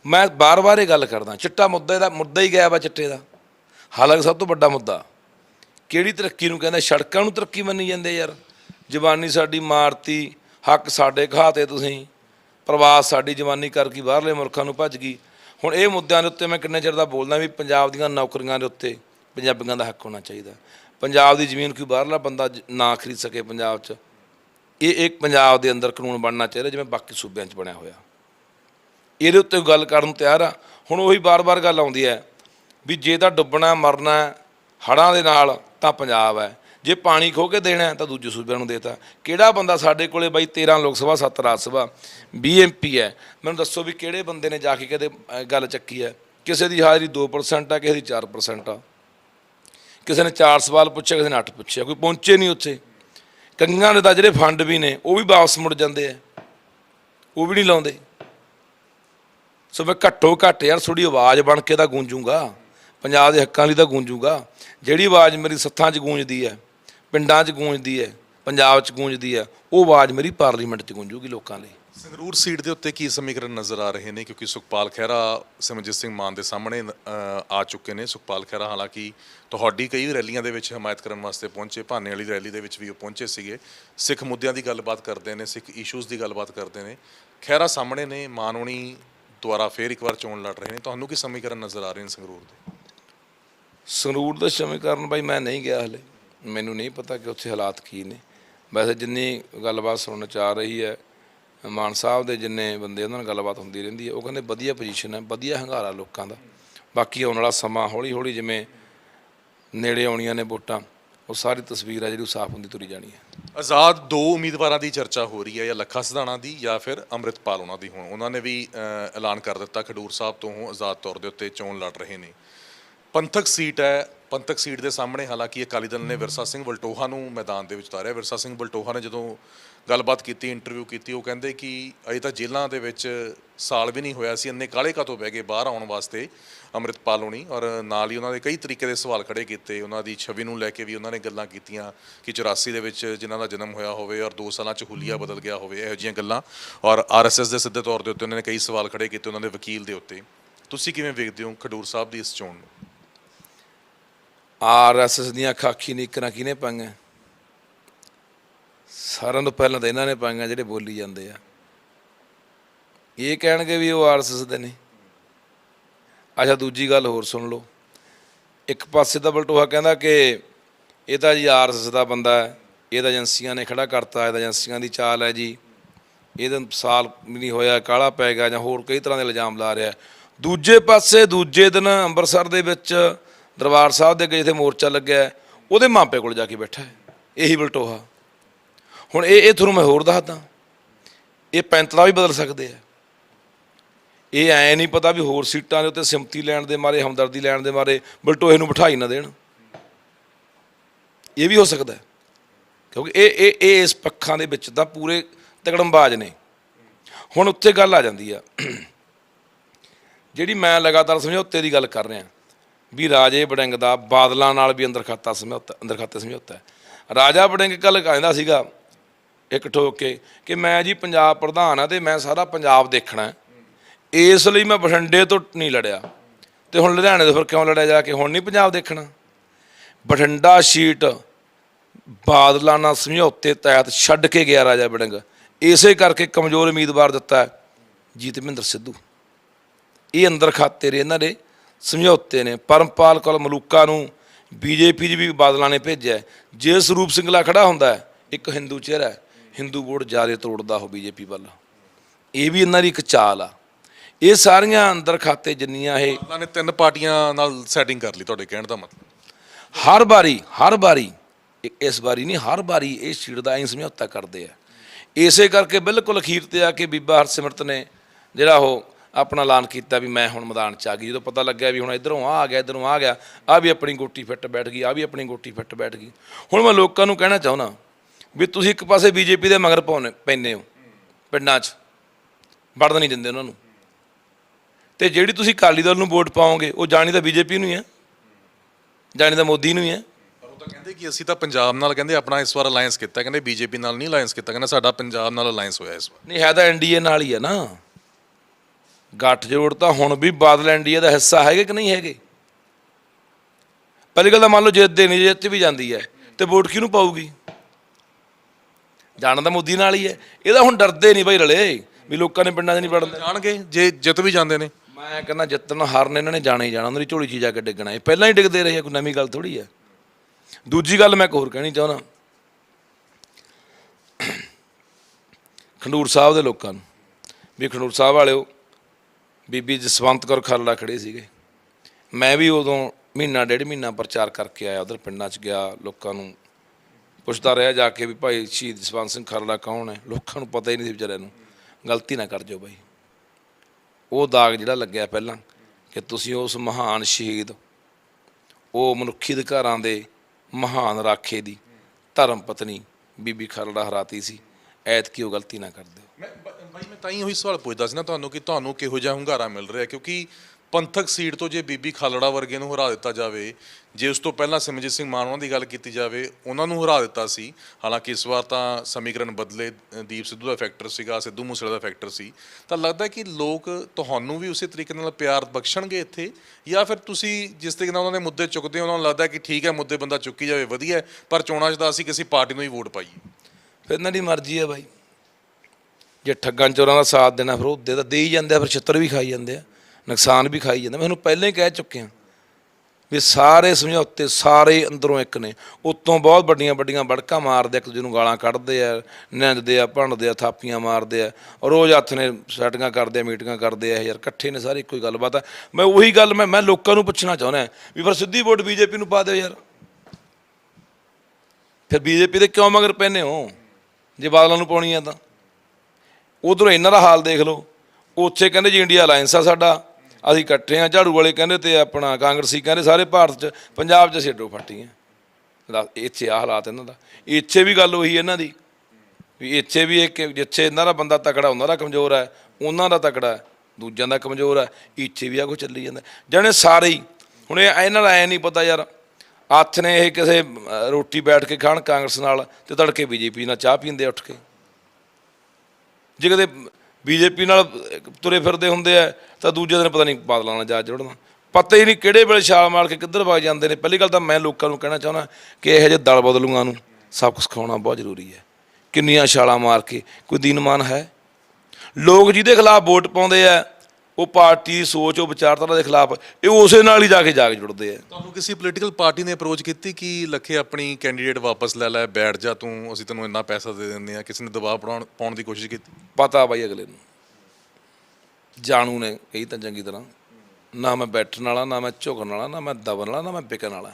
ਮੈਂ ਬਾਰ-ਬਾਰ ਇਹ ਗੱਲ ਕਰਦਾ, ਚਿੱਟਾ ਮੁੱਦਾ ਦਾ, ਮੁੱਦਾ ਹੀ ਗਿਆ ਆ ਚਿੱਟੇ ਦਾ। ਹਾਲਾਂਕਿ ਸਭ ਤੋਂ ਵੱਡਾ ਮੁੱਦਾ, ਕਿਹੜੀ ਤਰੱਕੀ ਨੂੰ ਕਹਿੰਦੇ, ਸੜਕਾਂ ਨੂੰ ਤਰੱਕੀ ਮੰਨੀ ਜਾਂਦੇ ਯਾਰ। ਜਵਾਨੀ ਸਾਡੀ ਮਾਰਤੀ, ਹੱਕ ਸਾਡੇ ਖਾਤੇ ਤੁਸੀਂ ਪ੍ਰਵਾਸ ਸਾਡੀ ਜਵਾਨੀ ਕਰ ਗਈ, ਬਾਹਰਲੇ ਮੁਲਕਾਂ ਨੂੰ ਭੱਜ ਗਈ। ਹੁਣ ਇਹ ਮੁੱਦਿਆਂ ਦੇ ਉੱਤੇ ਮੈਂ ਕਿੰਨੇ ਚਿਰ ਦਾ ਬੋਲਦਾ ਵੀ ਪੰਜਾਬ ਦੀਆਂ ਨੌਕਰੀਆਂ ਦੇ ਉੱਤੇ ਪੰਜਾਬੀਆਂ ਦਾ ਹੱਕ ਹੋਣਾ ਚਾਹੀਦਾ। ਪੰਜਾਬ ਦੀ ਜ਼ਮੀਨ ਕੋਈ ਬਾਹਰਲਾ ਬੰਦਾ ਨਾ ਖਰੀਦ ਸਕੇ ਪੰਜਾਬ 'ਚ। ਇਹ ਇੱਕ ਪੰਜਾਬ ਦੇ ਅੰਦਰ ਕਾਨੂੰਨ ਬਣਨਾ ਚਾਹੀਦਾ, ਜਿਵੇਂ ਬਾਕੀ ਸੂਬਿਆਂ 'ਚ ਬਣਿਆ ਹੋਇਆ। ਇਹਦੇ ਉੱਤੇ ਗੱਲ ਕਰਨ ਨੂੰ ਤਿਆਰ ਆ। ਹੁਣ ਉਹੀ ਬਾਰ-ਬਾਰ ਗੱਲ ਆਉਂਦੀ ਹੈ ਵੀ ਜੇ ਤਾਂ ਡੁੱਬਣਾ, ਮਰਨਾ ਹੜਾਂ ਦੇ ਨਾਲ ਤਾਂ ਪੰਜਾਬ ਹੈ। ਜੇ ਪਾਣੀ ਖੋ ਕੇ ਦੇਣਾ ਤਾਂ ਦੂਜੇ ਸੂਬਿਆਂ ਨੂੰ ਦੇਤਾ। ਕਿਹੜਾ ਬੰਦਾ ਸਾਡੇ ਕੋਲੇ ਬਾਈ 13 ਲੋਕ ਸਭਾ 7 ਰਾਜ ਸਭਾ ਬੀਐਮਪੀ ਹੈ? ਮੈਨੂੰ ਦੱਸੋ ਵੀ ਕਿਹੜੇ ਬੰਦੇ ਨੇ ਜਾ ਕੇ ਕਦੇ ਗੱਲ ਚੱਕੀ ਹੈ? ਕਿਸੇ ਦੀ ਹਾਜ਼ਰੀ 2% ਆ, ਕਿਸੇ ਦੀ 4% ਆ। ਕਿਸੇ ਨੇ 4 ਸਵਾਲ ਪੁੱਛਿਆ ਕਿਸੇ ਨੇ 8 ਪੁੱਛਿਆ ਕੋਈ ਪਹੁੰਚੇ ਨਹੀਂ ਉੱਥੇ। ਕੰਗਾਂ ਦੇ ਤਾਂ ਜਿਹੜੇ ਫੰਡ ਵੀ ਨੇ, ਉਹ ਵੀ ਵਾਪਸ ਮੁੜ ਜਾਂਦੇ ਆ। ਉਹ ਵੀ ਨਹੀਂ ਲਾਉਂਦੇ। ਸੋ ਮੈਂ ਘੱਟੋ ਘੱਟ ਯਾਰ ਥੋੜੀ ਆਵਾਜ਼ ਬਣ ਕੇ ਤਾਂ ਗੂੰਜੂਗਾ। ਪੰਜਾਬ ਦੇ ਹੱਕਾਂ ਲਈ ਤਾਂ ਗੂੰਜੂਗਾ। ਜਿਹੜੀ ਆਵਾਜ਼ ਮੇਰੀ ਸੱਥਾਂ 'ਚ ਗੂੰਜਦੀ ਹੈ, ਪਿੰਡਾਂ 'ਚ ਗੂੰਜਦੀ ਹੈ, ਪੰਜਾਬ 'ਚ ਗੂੰਜਦੀ ਹੈ, ਉਹ ਆਵਾਜ਼ ਮੇਰੀ ਪਾਰਲੀਮੈਂਟ 'ਚ ਗੂੰਜੂਗੀ ਲੋਕਾਂ ਲਈ। ਸੰਗਰੂਰ ਸੀਟ ਦੇ ਉੱਤੇ ਕੀ ਸਮੀਕਰਨ ਨਜ਼ਰ ਆ ਰਹੇ ਨੇ? ਕਿਉਂਕਿ ਸੁਖਪਾਲ ਖਹਿਰਾ ਸਿਮਰਜੀਤ ਸਿੰਘ ਮਾਨ ਦੇ ਸਾਹਮਣੇ ਆ ਚੁੱਕੇ ਨੇ ਸੁਖਪਾਲ ਖਹਿਰਾ। ਹਾਲਾਂਕਿ ਤੁਹਾਡੀ ਕਈ ਰੈਲੀਆਂ ਦੇ ਵਿੱਚ ਹਮਾਇਤ ਕਰਨ ਵਾਸਤੇ ਪਹੁੰਚੇ, ਭਾਨੇ ਵਾਲੀ ਰੈਲੀ ਦੇ ਵਿੱਚ ਵੀ ਉਹ ਪਹੁੰਚੇ ਸੀਗੇ। ਸਿੱਖ ਮੁੱਦਿਆਂ ਦੀ ਗੱਲਬਾਤ ਕਰਦੇ ਨੇ, ਸਿੱਖ ਇਸ਼ੂਜ਼ ਦੀ ਗੱਲਬਾਤ ਕਰਦੇ ਨੇ। ਖਹਿਰਾ ਸਾਹਮਣੇ ਨੇ ਮਾਨੋਣੀ ਦੁਆਰਾ ਫੇਰ ਇੱਕ ਵਾਰ ਚੋਣ ਲੜ ਰਹੇ ਨੇ। ਤੁਹਾਨੂੰ ਕੀ ਸਮੀਕਰਨ ਨਜ਼ਰ ਆ ਰਹੇ ਨੇ ਸੰਗਰੂਰ ਦੇ? ਸੰਗਰੂਰ ਦਾ ਸਮੀਕਰਨ ਬਾਈ ਮੈਂ ਨਹੀਂ ਗਿਆ ਹਲੇ। ਮੈਨੂੰ ਨਹੀਂ ਪਤਾ ਕਿ ਉੱਥੇ ਹਾਲਾਤ ਕੀ ਨੇ। ਵੈਸੇ ਜਿੰਨੀ ਗੱਲਬਾਤ ਸੁਣਨ ਚ ਆ ਰਹੀ ਹੈ, ਮਾਨ ਸਾਹਿਬ ਦੇ ਜਿੰਨੇ ਬੰਦੇ ਉਹਨਾਂ ਨਾਲ ਗੱਲਬਾਤ ਹੁੰਦੀ ਰਹਿੰਦੀ ਹੈ, ਉਹ ਕਹਿੰਦੇ ਵਧੀਆ ਪੋਜੀਸ਼ਨ ਹੈ, ਵਧੀਆ ਹੰਗਾਰਾ ਲੋਕਾਂ ਦਾ। ਬਾਕੀ ਆਉਣ ਵਾਲਾ ਸਮਾਂ ਹੌਲੀ ਹੌਲੀ ਜਿਵੇਂ ਨੇੜੇ ਆਉਣੀਆਂ ਨੇ ਵੋਟਾਂ ਉਹ ਸਾਰੀ ਤਸਵੀਰ ਹੈ ਜਿਹੜੀ ਉਹ ਸਾਫ਼ ਹੁੰਦੀ ਤੁਰੀ ਜਾਣੀ ਹੈ। ਆਜ਼ਾਦ ਦੋ ਉਮੀਦਵਾਰਾਂ ਦੀ ਚਰਚਾ ਹੋ ਰਹੀ ਹੈ ਜਾਂ ਲੱਖਾ ਸਿਧਾਣਾ ਦੀ ਜਾਂ ਫਿਰ ਅੰਮ੍ਰਿਤਪਾਲ ਉਹਨਾਂ ਦੀ ਹੁਣ। ਉਹਨਾਂ ਨੇ ਵੀ ਅ, ਐਲਾਨ ਕਰ ਦਿੱਤਾ ਖਡੂਰ ਸਾਹਿਬ ਤੋਂ ਉਹ ਆਜ਼ਾਦ ਤੌਰ ਦੇ ਉੱਤੇ ਚੋਣ ਲੜ ਰਹੇ ਨੇ। ਪੰਥਕ ਸੀਟ ਹੈ ਪੰਥਕ ਸੀਟ ਦੇ ਸਾਹਮਣੇ ਹਾਲਾਂਕਿ ਅਕਾਲੀ ਦਲ ਨੇ ਵਿਰਸਾ ਸਿੰਘ ਵਲਟੋਹਾ ਨੂੰ ਮੈਦਾਨ ਦੇ ਵਿੱਚ ਉਤਾਰਿਆ। ਵਿਰਸਾ ਸਿੰਘ ਵਲਟੋਹਾ ਨੇ ਜਦੋਂ ਗੱਲਬਾਤ ਕੀਤੀ ਇੰਟਰਵਿਊ ਕੀਤੀ, ਉਹ ਕਹਿੰਦੇ ਕਿ ਅਜੇ ਤਾਂ ਜੇਲ੍ਹਾਂ ਦੇ ਵਿੱਚ ਸਾਲ ਵੀ ਨਹੀਂ ਹੋਇਆ ਸੀ, ਇੰਨੇ ਕਾਲੇ ਕਾਤੋਂ ਬਹਿ ਗਏ ਬਾਹਰ ਆਉਣ ਵਾਸਤੇ ਅੰਮ੍ਰਿਤਪਾਲ ਹੋਣੀ ਔਰ ਨਾਲ ਹੀ ਉਹਨਾਂ ਦੇ ਕਈ ਤਰੀਕੇ ਦੇ ਸਵਾਲ ਖੜੇ ਕੀਤੇ, ਉਹਨਾਂ ਦੀ ਛਵੀ ਨੂੰ ਲੈ ਕੇ ਵੀ ਉਹਨਾਂ ਨੇ ਗੱਲਾਂ ਕੀਤੀਆਂ ਕਿ 84 ਦੇ ਵਿੱਚ ਜਿਨ੍ਹਾਂ ਦਾ ਜਨਮ ਹੋਇਆ ਹੋਵੇ ਔਰ 2 ਸਾਲਾਂ 'ਚ ਹੁਲੀਆ ਬਦਲ ਗਿਆ ਹੋਵੇ, ਇਹੋ ਜਿਹੀਆਂ ਗੱਲਾਂ ਔਰ ਆਰਐਸਐਸ ਦੇ ਸਿੱਧੇ ਤੌਰ ਦੇ ਉੱਤੇ ਉਹਨਾਂ ਨੇ ਕਈ ਸਵਾਲ ਖੜੇ ਕੀਤੇ ਉਹਨਾਂ ਦੇ ਵਕੀਲ ਦੇ ਉੱਤੇ। ਤੁਸੀਂ ਕਿਵੇਂ ਵੇਖਦੇ ਹੋ ਖਡੂਰ ਸਾਹਿਬ ਦੀ ਇਸ ਚੋਣ ਨੂੰ? ਆਰਐਸਐਸ ਦੀਆਂ ਖਾਖੀ ਨੀਕਰਾਂ ਕਿਹਨੇ ਪਾਈਆਂ। ਸਾਰਿਆਂ ਤੋਂ ਪਹਿਲਾਂ ਤਾਂ ਇਹਨਾਂ ਨੇ ਪਾਈਆਂ ਜਿਹੜੇ ਬੋਲੀ ਜਾਂਦੇ ਆ। ਇਹ ਕਹਿਣਗੇ ਵੀ ਉਹ ਆਰਐਸਐਸ ਦੇ ਨੇ। ਅੱਛਾ, ਦੂਜੀ ਗੱਲ ਹੋਰ ਸੁਣ ਲਓ। ਇੱਕ ਪਾਸੇ ਤਾਂ ਬਲਟੋਹਾ ਕਹਿੰਦਾ ਕਿ ਇਹ ਤਾਂ ਜੀ ਆਰਐਸਐਸ ਦਾ ਬੰਦਾ ਹੈ, ਇਹ ਤਾਂ ਏਜੰਸੀਆਂ ਨੇ ਖੜਾ ਕਰਤਾ, ਇਹ ਤਾਂ ਏਜੰਸੀਆਂ ਦੀ ਚਾਲ ਹੈ ਜੀ। ਇਹਦਾ ਸਾਲ ਵੀ ਨਹੀਂ ਹੋਇਆ, ਕਾਲਾ ਪੈ ਗਿਆ ਜਾਂ ਹੋਰ ਕਈ ਤਰ੍ਹਾਂ ਦੇ ਇਲਜ਼ਾਮ ਲਾ ਰਿਹਾ। ਦੂਜੇ ਪਾਸੇ, ਦੂਜੇ ਦਿਨ ਅੰਮ੍ਰਿਤਸਰ ਦੇ ਵਿੱਚ ਦਰਬਾਰ ਸਾਹਿਬ ਦੇ ਅੱਗੇ ਜਿੱਥੇ ਮੋਰਚਾ ਲੱਗਿਆ, ਉਹਦੇ ਮਾਪੇ ਕੋਲ ਜਾ ਕੇ ਬੈਠਾ ਹੈ। ਇਹੀ ਬਲਟੋਹਾ। ਹੁਣ ਇਹ ਇਹ ਤੁਹਾਨੂੰ ਮੈਂ ਹੋਰ ਦੱਸਦਾ। ਇਹ ਪੈਂਤਲਾ ਵੀ ਬਦਲ ਸਕਦੇ ਆ। ਇਹ ਐ ਨਹੀਂ ਪਤਾ ਵੀ ਹੋਰ ਸੀਟਾਂ ਦੇ ਉੱਤੇ ਸਿਮਤੀ ਲੈਣ ਦੇ ਮਾਰੇ, ਹਮਦਰਦੀ ਲੈਣ ਦੇ ਮਾਰੇ, ਬਲਟੋਹੇ ਨੂੰ ਬਿਠਾਈ ਨਾ ਦੇਣ। ਇਹ ਵੀ ਹੋ ਸਕਦਾ ਕਿਉਂਕਿ ਇਹ ਇਹ ਇਹ ਇਸ ਪੱਖਾਂ ਦੇ ਵਿੱਚ ਤਾਂ ਪੂਰੇ ਤਕੜਮਬਾਜ਼ ਨੇ। ਹੁਣ ਉੱਥੇ ਗੱਲ ਆ ਜਾਂਦੀ ਆ। ਜਿਹੜੀ ਮੈਂ ਲਗਾਤਾਰ ਸਮਝੌਤੇ ਦੀ ਗੱਲ ਕਰ ਰਿਹਾ। ਵੀ ਰਾਜੇ ਵੜਿੰਗ ਦਾ ਬਾਦਲਾਂ ਨਾਲ ਵੀ ਅੰਦਰ ਖਾਤਾ ਸਮਝੌਤਾ, ਅੰਦਰ ਖਾਤੇ ਸਮਝੌਤਾ ਰਾਜਾ ਵੜਿੰਗ ਕੱਲ ਕਹਿੰਦਾ ਸੀਗਾ ਇੱਕ ਠੋਕ ਕੇ ਕਿ ਮੈਂ ਜੀ ਪੰਜਾਬ ਪ੍ਰਧਾਨ ਆ ਤੇ ਮੈਂ ਸਾਰਾ ਪੰਜਾਬ ਦੇਖਣਾ ਇਸ ਲਈ ਮੈਂ ਬਠਿੰਡੇ ਤੋਂ ਨਹੀਂ ਲੜਿਆ। ਤੇ ਹੁਣ ਲੁਧਿਆਣੇ ਤੋਂ ਫਿਰ ਕਿਉਂ ਲੜਿਆ ਜਾ ਕੇ? ਹੁਣ ਨਹੀਂ ਪੰਜਾਬ ਦੇਖਣਾ। ਬਠਿੰਡਾ ਸ਼ੀਟ ਬਾਦਲਾਂ ਨਾਲ ਸਮਝੌਤੇ ਤਹਿਤ ਛੱਡ ਕੇ ਗਿਆ ਰਾਜਾ ਬੜਿੰਗ ਇਸੇ ਕਰਕੇ ਕਮਜ਼ੋਰ ਉਮੀਦਵਾਰ ਦਿੱਤਾ ਜੀਤਮਿੰਦਰ ਸਿੱਧੂ। ਇਹ ਅੰਦਰ ਖਾਤੇ ਰਹੇ ਇਹਨਾਂ ਦੇ ਸਮਝੌਤੇ ਨੇ। ਪਰਮਪਾਲ ਕੌਰ ਮਲੂਕਾ ਨੂੰ ਬੀਜੇਪੀ 'ਚ ਵੀ ਬਾਦਲਾਂ ਨੇ ਭੇਜਿਆ ਜੇ ਸਰੂਪ ਸਿੰਘਲਾ ਖੜਾ ਹੁੰਦਾ ਇੱਕ ਹਿੰਦੂ ਚਿਹਰਾ ਹਿੰਦੂ ਵੋਟ ਜ਼ਿਆਦਾ ਤੋੜਦਾ ਹੋ ਬੀਜੇਪੀ ਵੱਲ। ਇਹ ਵੀ ਇਹਨਾਂ ਦੀ ਇੱਕ ਚਾਲ ਆ। ਇਹ ਸਾਰੀਆਂ ਅੰਦਰ ਖਾਤੇ ਜਿੰਨੀਆਂ ਇਹ ਉਹਨਾਂ ਨੇ ਤਿੰਨ ਪਾਰਟੀਆਂ ਨਾਲ ਸੈਟਿੰਗ ਕਰ ਲਈ ਤੁਹਾਡੇ ਕਹਿਣ ਦਾ ਮਤਲਬ। ਹਰ ਵਾਰੀ ਹਰ ਵਾਰੀ ਇਸ ਵਾਰੀ ਨਹੀਂ ਹਰ ਵਾਰੀ ਇਹ ਸੀਟ ਦਾ ਐਂ ਸਮਝੌਤਾ ਕਰਦੇ ਆ। ਇਸੇ ਕਰਕੇ ਬਿਲਕੁਲ ਅਖੀਰ ਤੇ ਆ ਕੇ ਬੀਬਾ ਹਰਸਿਮਰਤ ਨੇ ਜਿਹੜਾ ਉਹ ਆਪਣਾ ਐਲਾਨ ਕੀਤਾ ਵੀ ਮੈਂ ਹੁਣ ਮੈਦਾਨ ਚ ਆ ਗਈ। ਜਦੋਂ ਪਤਾ ਲੱਗਿਆ ਵੀ ਹੁਣ ਇਧਰੋਂ ਆ ਗਿਆ ਇਧਰੋਂ ਆ ਗਿਆ ਆ ਵੀ ਆਪਣੀ ਗੋਟੀ ਫਿੱਟ ਬੈਠ ਗਈ ਆ ਵੀ ਆਪਣੀ ਗੋਟੀ ਫਿੱਟ ਬੈਠ ਗਈ। ਹੁਣ ਮੈਂ ਲੋਕਾਂ ਨੂੰ ਕਹਿਣਾ ਚਾਹੁੰਦਾ ਵੀ ਤੁਸੀਂ ਇੱਕ ਪਾਸੇ ਬੀਜੇਪੀ ਦੇ ਮਗਰ ਪਾਉਨੇ ਪੈਨੇ ਹੋ ਪਿੰਡਾਂ 'ਚ। ਵੜਨ ਨਹੀਂ ਦਿੰਦੇ ਉਹਨਾਂ ਨੂੰ। ਤੇ ਜਿਹੜੀ ਤੁਸੀਂ ਅਕਾਲੀ ਦਲ ਨੂੰ ਵੋਟ ਪਾਓਗੇ ਉਹ ਜਾਣੀ ਤਾਂ ਬੀਜੇਪੀ ਨੂੰ ਹੀ ਹੈ। ਜਾਣੀ ਤਾਂ ਮੋਦੀ ਨੂੰ ਹੀ ਹੈ। ਪਰ ਉਹ ਤਾਂ ਕਹਿੰਦੇ ਕਿ ਅਸੀਂ ਤਾਂ ਪੰਜਾਬ ਨਾਲ ਕਹਿੰਦੇ ਆਪਣਾ ਇਸ ਵਾਰ ਅਲਾਈਅੰਸ ਕੀਤਾ ਕਹਿੰਦੇ ਬੀਜੇਪੀ ਨਾਲ ਨਹੀਂ ਅਲਾਈਅੰਸ ਕੀਤਾ ਕਹਿੰਦੇ ਸਾਡਾ ਪੰਜਾਬ ਨਾਲ ਅਲਾਈਅੰਸ ਹੋਇਆ ਇਸ ਵਾਰ। ਨਹੀਂ ਹੈ ਤਾਂ ਐਨਡੀਏ ਨਾਲ ਹੀ ਹੈ ਨਾ। ਗੱਠਜੋੜ ਤਾਂ ਹੁਣ ਵੀ ਬਾਦਲ ਐਨਡੀਏ ਦਾ ਹਿੱਸਾ ਹੈਗੇ ਕਿ ਨਹੀਂ ਹੈਗੇ? ਪਹਿਲੀ ਗੱਲ ਤਾਂ ਮੰਨ ਲਓ ਜਿੱਤਦੇ ਨਹੀਂ ਜਿੱਤ ਵੀ ਜਾਂਦੀ ਹੈ ਤੇ ਵੋਟ ਕਿਹਨੂੰ ਪਾਊਗੀ? ਜਾਣ ਤਾਂ ਮੋਦੀ ਨਾਲ ਹੀ ਹੈ। ਇਹਦਾ ਹੁਣ ਡਰਦੇ ਨਹੀਂ ਬਈ ਰਲੇ। ਵੀ ਲੋਕਾਂ ਨੇ ਪਿੰਡਾਂ 'ਚ ਨਹੀਂ ਵੜਨਾ ਜਾਣਗੇ ਜੇ ਜਿੱਤ ਵੀ ਜਾਂਦੇ ਨੇ। ਮੈਂ ਕਹਿੰਦਾ ਜਿੱਤਣ ਹਾਰਨ ਇਹਨਾਂ ਨੇ ਜਾਣਾ ਹੀ ਜਾਣਾ। ਉਹਨਾਂ ਦੀ ਝੋਲੀ 'ਚ ਜਾ ਕੇ ਡਿੱਗਣਾ। ਇਹ ਪਹਿਲਾਂ ਹੀ ਡਿੱਗਦੇ ਰਹੇ ਆ, ਕੋਈ ਨਵੀਂ ਗੱਲ ਥੋੜੀ ਹੈ। ਦੂਜੀ ਗੱਲ ਮੈਂ ਇੱਕ ਹੋਰ ਕਹਿਣੀ ਚਾਹੁੰਦਾ। ਖੰਡੂਰ ਸਾਹਿਬ ਦੇ ਲੋਕਾਂ ਨੂੰ। ਵੀ ਖੰਡੂਰ ਸਾਹਿਬ ਵਾਲਿਓ ਬੀਬੀ ਜਸਵੰਤ ਕੌਰ ਖਾਲੜਾ ਖੜੇ ਸੀਗੇ। ਮੈਂ ਵੀ ਉਦੋਂ ਮਹੀਨਾ ਡੇਢ ਮਹੀਨਾ ਪ੍ਰਚਾਰ ਕਰਕੇ ਆਇਆ। ਉਧਰ ਪਿੰਡਾਂ 'ਚ ਗਿਆ ਲੋਕਾਂ ਨੂੰ ਪੁੱਛਦਾ ਰਿਹਾ ਜਾ ਕੇ ਵੀ ਭਾਈ ਸ਼ਹੀਦ ਜਸਵੰਤ ਸਿੰਘ ਖਾਲੜਾ ਕੌਣ ਹੈ? ਲੋਕਾਂ ਨੂੰ ਪਤਾ ਹੀ ਨਹੀਂ ਸੀ ਵਿਚਾਰਿਆਂ ਨੂੰ। ਗਲਤੀ ਨਾ ਕਰ ਜਾਓ ਬਾਈ। ਉਹ ਦਾਗ ਜਿਹੜਾ ਲੱਗਿਆ ਪਹਿਲਾਂ ਕਿ ਤੁਸੀਂ ਉਸ ਮਹਾਨ ਸ਼ਹੀਦ, ਉਹ ਮਨੁੱਖੀ ਅਧਿਕਾਰਾਂ ਦੇ ਮਹਾਨ ਰਾਖੇ ਦੀ ਧਰਮ ਪਤਨੀ ਬੀਬੀ ਖਰੜਾ ਹਰਾਤੀ ਸੀ। ਐਤਕੀ ਉਹ ਗਲਤੀ ਨਾ ਕਰਦੇ ਦਿਓ। ਮੈਂ ਬਾਈ ਮੈਂ ਤਾਂ ਹੀ ਉਹੀ ਸਵਾਲ ਪੁੱਛਦਾ ਸੀ ਨਾ ਤੁਹਾਨੂੰ ਕਿ ਤੁਹਾਨੂੰ ਕਿਹੋ ਜਿਹਾ ਹੁੰਗਾਰਾ ਮਿਲ ਰਿਹਾ? ਕਿਉਂਕਿ ਪੰਥਕ ਸੀਟ ਤੋਂ ਜੇ ਬੀਬੀ ਖਾਲੜਾ ਵਰਗੇ ਨੂੰ ਹਰਾ ਦਿੱਤਾ ਜਾਵੇ, ਜੇ ਉਸ ਤੋਂ ਪਹਿਲਾਂ ਸਿਮਰਜੀਤ ਸਿੰਘ ਮਾਨ ਉਹਨਾਂ ਦੀ ਗੱਲ ਕੀਤੀ ਜਾਵੇ, ਉਹਨਾਂ ਨੂੰ ਹਰਾ ਦਿੱਤਾ ਸੀ। ਹਾਲਾਂਕਿ ਇਸ ਵਾਰ ਤਾਂ ਸਮੀਕਰਨ ਬਦਲੇ ਦੀਪ ਸਿੱਧੂ ਦਾ ਫੈਕਟਰ ਸੀਗਾ, ਸਿੱਧੂ ਮੂਸੇਵਾਲੇ ਦਾ ਫੈਕਟਰ ਸੀ। ਤਾਂ ਲੱਗਦਾ ਕਿ ਲੋਕ ਤੁਹਾਨੂੰ ਵੀ ਉਸੇ ਤਰੀਕੇ ਨਾਲ ਪਿਆਰ ਬਖਸ਼ਣਗੇ ਇੱਥੇ? ਜਾਂ ਫਿਰ ਤੁਸੀਂ ਜਿਸ ਤਰੀਕੇ ਨਾਲ ਉਹਨਾਂ ਦੇ ਮੁੱਦੇ ਚੁੱਕਦੇ ਹੋ, ਉਹਨਾਂ ਨੂੰ ਲੱਗਦਾ ਕਿ ਠੀਕ ਹੈ, ਮੁੱਦੇ ਬੰਦਾ ਚੁੱਕੀ ਜਾਵੇ, ਵਧੀਆ ਪਰ ਚੋਣਾਂ 'ਚ ਤਾਂ ਅਸੀਂ ਕਿਸੇ ਪਾਰਟੀ ਨੂੰ ਹੀ ਵੋਟ ਪਾਈਏ। ਫਿਰ ਇਹਨਾਂ ਦੀ ਮਰਜ਼ੀ ਹੈ ਬਾਈ। ਜੇ ਠੱਗਾਂ ਚੋਰਾਂ ਦਾ ਸਾਥ ਦੇਣਾ, ਫਿਰ ਉਹਦੇ ਤਾਂ ਦੇ ਹੀ ਜਾਂਦੇ ਆ, ਫਿਰ ਛਿੱਤਰ ਵੀ ਖਾਈ ਜਾਂਦੇ ਆ। ਨੁਕਸਾਨ ਵੀ ਖਾਈ ਜਾਂਦਾ। ਮੈਂ ਤੁਹਾਨੂੰ ਪਹਿਲਾਂ ਹੀ ਕਹਿ ਚੁੱਕਿਆ ਵੀ ਸਾਰੇ ਸਮਝੌਤੇ ਸਾਰੇ ਅੰਦਰੋਂ ਇੱਕ ਨੇ। ਉਤੋਂ ਬਹੁਤ ਵੱਡੀਆਂ ਵੱਡੀਆਂ ਬੜਕਾਂ ਮਾਰਦੇ ਆ, ਇੱਕ ਦੂਜੇ ਨੂੰ ਗਾਲਾਂ ਕੱਢਦੇ ਆ ਨਿੰਦਦੇ ਆ ਭੰਡਦੇ ਆ ਥਾਪੀਆਂ ਮਾਰਦੇ ਆ ਰੋਜ਼ ਹੱਥ ਨੇ ਸੈਟਿੰਗਾਂ ਕਰਦੇ ਆ ਮੀਟਿੰਗਾਂ ਕਰਦੇ ਆ ਯਾਰ ਇਕੱਠੇ ਨੇ ਸਾਰੇ ਇੱਕੋ ਹੀ ਗੱਲਬਾਤ ਆ। ਮੈਂ ਉਹੀ ਗੱਲ ਮੈਂ ਮੈਂ ਲੋਕਾਂ ਨੂੰ ਪੁੱਛਣਾ ਚਾਹੁੰਦਾ ਵੀ ਫਿਰ ਸਿੱਧੀ ਵੋਟ ਬੀਜੇਪੀ ਨੂੰ ਪਾ ਦਿਓ ਯਾਰ। ਫਿਰ ਬੀਜੇਪੀ ਦੇ ਕਿਉਂ ਮਗਰ ਪੈਨੇ ਹੋ? ਜੇ ਬਾਦਲਾਂ ਨੂੰ ਪਾਉਣੀ ਆ ਤਾਂ। ਉਧਰੋਂ ਇਹਨਾਂ ਦਾ ਹਾਲ ਦੇਖ ਲਓ। ਉੱਥੇ ਕਹਿੰਦੇ ਜੀ ਇੰਡੀਆ ਅਲਾਈਅੰਸ ਆ ਸਾਡਾ। ਅਸੀਂ ਇਕੱਠੇ ਆ ਝਾੜੂ ਵਾਲੇ ਕਹਿੰਦੇ ਤੇ ਆਪਣਾ ਕਾਂਗਰਸੀ ਕਹਿੰਦੇ ਸਾਰੇ ਭਾਰਤ 'ਚ ਪੰਜਾਬ 'ਚ ਛੇਡੋ ਫਾਟੀਆਂ ਲਾ- ਇੱਥੇ ਆ ਹਾਲਾਤ ਇਹਨਾਂ ਦਾ। ਇੱਥੇ ਵੀ ਗੱਲ ਉਹੀ ਇਹਨਾਂ ਦੀ ਵੀ ਇੱਥੇ ਵੀ ਇੱਕ ਜਿੱਥੇ ਇਹਨਾਂ ਦਾ ਬੰਦਾ ਤਕੜਾ ਉਹਨਾਂ ਦਾ ਕਮਜ਼ੋਰ ਹੈ ਉਹਨਾਂ ਦਾ ਤਕੜਾ ਹੈ, ਦੂਜਿਆਂ ਦਾ ਕਮਜ਼ੋਰ ਹੈ ਇੱਥੇ ਵੀ ਆ ਕੁਛ ਚੱਲੀ ਜਾਂਦਾ। ਜਾਣੇ ਸਾਰੇ ਹੀ ਹੁਣ ਇਹ ਇਹਨਾਂ ਦਾ ਐ ਨਹੀਂ ਪਤਾ ਯਾਰ ਹੱਥ ਨੇ ਇਹ ਕਿਸੇ ਰੋਟੀ ਬੈਠ ਕੇ ਖਾਣ ਕਾਂਗਰਸ ਨਾਲ ਤੇ ਤੜਕੇ ਬੀਜੇਪੀ ਨਾਲ ਚਾਹ ਪੀਂਦੇ ਉੱਠ ਕੇ। ਜੇ ਕਦੇ ਬੀਜੇਪੀ ਨਾਲ ਤੁਰੇ ਫਿਰਦੇ ਹੁੰਦੇ ਆ, ਤਾਂ ਦੂਜੇ ਦਿਨ ਪਤਾ ਨਹੀਂ ਬਾਦਲਾਂ ਨਾਲ ਜਾ ਜੁੜਨਾ। ਪਤਾ ਹੀ ਨਹੀਂ ਕਿਹੜੇ ਵੇਲੇ ਛਾਲ ਮਾਰ ਕੇ ਕਿੱਧਰ ਵਗ ਜਾਂਦੇ ਨੇ। ਪਹਿਲੀ ਗੱਲ ਤਾਂ ਮੈਂ ਲੋਕਾਂ ਨੂੰ ਕਹਿਣਾ ਚਾਹੁੰਦਾ ਕਿ ਇਹੋ ਜਿਹੇ ਦਲ ਬਦਲੂਆਂ ਨੂੰ ਸਭ ਕੁਝ ਸਿਖਾਉਣਾ ਬਹੁਤ ਜ਼ਰੂਰੀ ਹੈ। ਕਿੰਨੀਆਂ ਛਾਲਾਂ ਮਾਰ ਕੇ, ਕੋਈ ਦੀਨਮਾਨ ਹੈ? ਲੋਕ ਜਿਹਦੇ ਖਿਲਾਫ ਵੋਟ ਪਾਉਂਦੇ ਆ ਉਹ ਪਾਰਟੀ ਦੀ ਸੋਚ ਉਹ ਵਿਚਾਰਧਾਰਾ ਦੇ ਖਿਲਾਫ ਇਹ ਉਸੇ ਨਾਲ ਹੀ ਜਾ ਕੇ ਜਾਗ ਜੁੜਦੇ ਆ। ਤੁਹਾਨੂੰ ਕਿਸੇ ਪੋਲੀਟੀਕਲ ਪਾਰਟੀ ਨੇ ਅਪਰੋਚ ਕੀਤੀ ਕਿ ਲੱਖੇ ਆਪਣੀ ਕੈਂਡੀਡੇਟ ਵਾਪਸ ਲੈ ਲੈ ਬੈਠ ਜਾ ਤੂੰ ਅਸੀਂ ਤੈਨੂੰ ਇੰਨਾ ਪੈਸਾ ਦੇ ਦਿੰਦੇ ਆ ਕਿਸੇ ਨੇ ਦਬਾਅ ਪਾਉਣ ਪਾਉਣ ਦੀ ਕੋਸ਼ਿਸ਼ ਕੀਤੀ? ਪਤਾ ਬਾਈ ਅਗਲੇ ਨੂੰ। ਜਾਣੂ ਨੇ ਕਹੀ ਤਾਂ ਚੰਗੀ ਤਰ੍ਹਾਂ ਨਾ ਮੈਂ ਬੈਠਣ ਵਾਲਾ ਨਾ ਮੈਂ ਝੁਕਣ ਵਾਲਾ ਨਾ ਮੈਂ ਦਬਣ ਵਾਲਾ ਨਾ ਮੈਂ ਵਿਕਣ ਵਾਲਾ।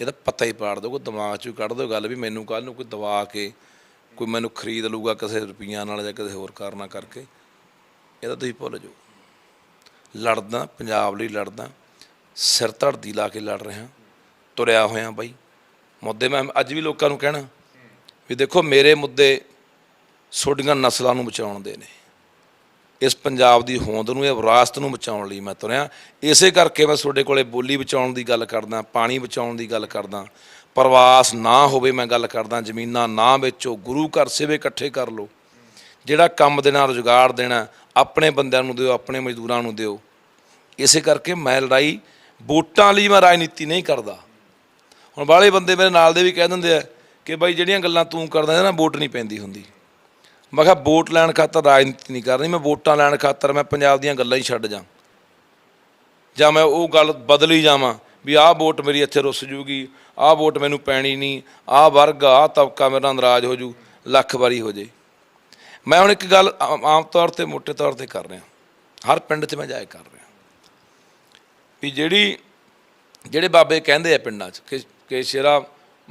ਇਹਦਾ ਪਤਾ ਹੀ ਪਾੜ ਦੋ ਕੋਈ ਦਿਮਾਗ ਚੋਂ ਕੱਢ ਦੋ ਗੱਲ ਵੀ ਮੈਨੂੰ ਕੱਲ ਨੂੰ ਕੋਈ ਦਵਾ ਕੇ ਕੋਈ ਮੈਨੂੰ ਖਰੀਦ ਲੂਗਾ ਕਿਸੇ ਰੁਪਈਆਂ ਨਾਲ ਜਾਂ ਕਿਸੇ ਹੋਰ ਕਾਰਨਾ ਕਰਕੇ। ਇਹਦਾ ਤੁਸੀਂ ਭੁੱਲ ਜਾਓ। ਲੜਦਾ, ਪੰਜਾਬ ਲਈ ਲੜਦਾ, ਸਿਰ ਧੜਦੀ ਲਾ ਕੇ ਲੜ ਰਿਹਾ, ਤੁਰਿਆ ਹੋਇਆ ਬਾਈ। ਮੁੱਦੇ ਮੈਂ ਅੱਜ ਵੀ ਲੋਕਾਂ ਨੂੰ ਕਹਿਣਾ ਵੀ ਦੇਖੋ, ਮੇਰੇ ਮੁੱਦੇ ਛੋਡੀਆਂ ਨਸਲਾਂ ਨੂੰ ਬਚਾਉਣ ਦੇ ਨੇ। ਇਸ ਪੰਜਾਬ ਦੀ ਹੋਂਦ ਨੂੰ, ਇਹ ਵਿਰਾਸਤ ਨੂੰ ਬਚਾਉਣ ਲਈ ਮੈਂ ਤੁਰਿਆ। ਇਸੇ ਕਰਕੇ ਮੈਂ ਤੁਹਾਡੇ ਕੋਲੇ ਬੋਲੀ ਬਚਾਉਣ ਦੀ ਗੱਲ ਕਰਦਾ, ਪਾਣੀ ਬਚਾਉਣ ਦੀ ਗੱਲ ਕਰਦਾ। ਪ੍ਰਵਾਸ ਨਾ ਹੋਵੇ ਮੈਂ ਗੱਲ ਕਰਦਾ, ਜ਼ਮੀਨਾਂ ਨਾ ਵੇਚੋ, ਗੁਰੂ ਘਰ ਸੇਵੇ ਇਕੱਠੇ ਕਰ ਲਓ। ਜਿਹੜਾ ਕੰਮ ਦੇਣਾ, ਰੁਜ਼ਗਾਰ ਦੇਣਾ ਆਪਣੇ ਬੰਦਿਆਂ ਨੂੰ ਦਿਓ, ਆਪਣੇ ਮਜ਼ਦੂਰਾਂ ਨੂੰ ਦਿਓ। ਇਸੇ ਕਰਕੇ ਮੈਂ ਲੜਾਈ ਵੋਟਾਂ ਲਈ ਮੈਂ ਰਾਜਨੀਤੀ ਨਹੀਂ ਕਰਦਾ। ਹੁਣ ਬਾਹਲੇ ਬੰਦੇ ਮੇਰੇ ਨਾਲ ਦੇ ਵੀ ਕਹਿ ਦਿੰਦੇ ਆ ਕਿ ਬਾਈ ਜਿਹੜੀਆਂ ਗੱਲਾਂ ਤੂੰ ਕਰਦਾ ਨਾ, ਵੋਟ ਨਹੀਂ ਪੈਂਦੀ ਹੁੰਦੀ। ਮੈਂ ਕਿਹਾ ਵੋਟ ਲੈਣ ਖਾਤਰ ਰਾਜਨੀਤੀ ਨਹੀਂ ਕਰਨੀ, ਮੈਂ ਵੋਟਾਂ ਲੈਣ ਖਾਤਰ ਮੈਂ ਪੰਜਾਬ ਦੀਆਂ ਗੱਲਾਂ ਹੀ ਛੱਡ ਜਾ। ਜਾਂ ਮੈਂ ਉਹ ਗੱਲ ਬਦਲੀ ਜਾਵਾਂ ਵੀ ਆਹ ਵੋਟ ਮੇਰੀ ਇੱਥੇ ਰੁੱਸ ਜੂਗੀ, ਆਹ ਵੋਟ ਮੈਨੂੰ ਪੈਣੀ ਨਹੀਂ, ਆਹ ਵਰਗ, ਆਹ ਤਬਕਾ ਮੇਰਾ ਨਾਲ ਨਾਰਾਜ਼ ਹੋ ਜੂ, ਲੱਖ ਵਾਰੀ ਹੋ ਜੇ। ਮੈਂ ਹੁਣ ਇੱਕ ਗੱਲ ਆਮ ਆਮ ਤੌਰ ਤੇ ਮੋٹے ਤੌਰ ਤੇ ਕਰ ਰਿਹਾ। ਹਰ ਪਿੰਡ 'ਚ ਮੈਂ ਜਾ ਕਰ ਰਿਹਾ। ਵੀ ਜਿਹੜੀ ਜਿਹੜੇ ਬਾਬੇ ਕਹਿੰਦੇ ਆ ਪਿੰਡਾਂ 'ਚ ਕਿ ਕਿ ਸ਼ੇਰਾ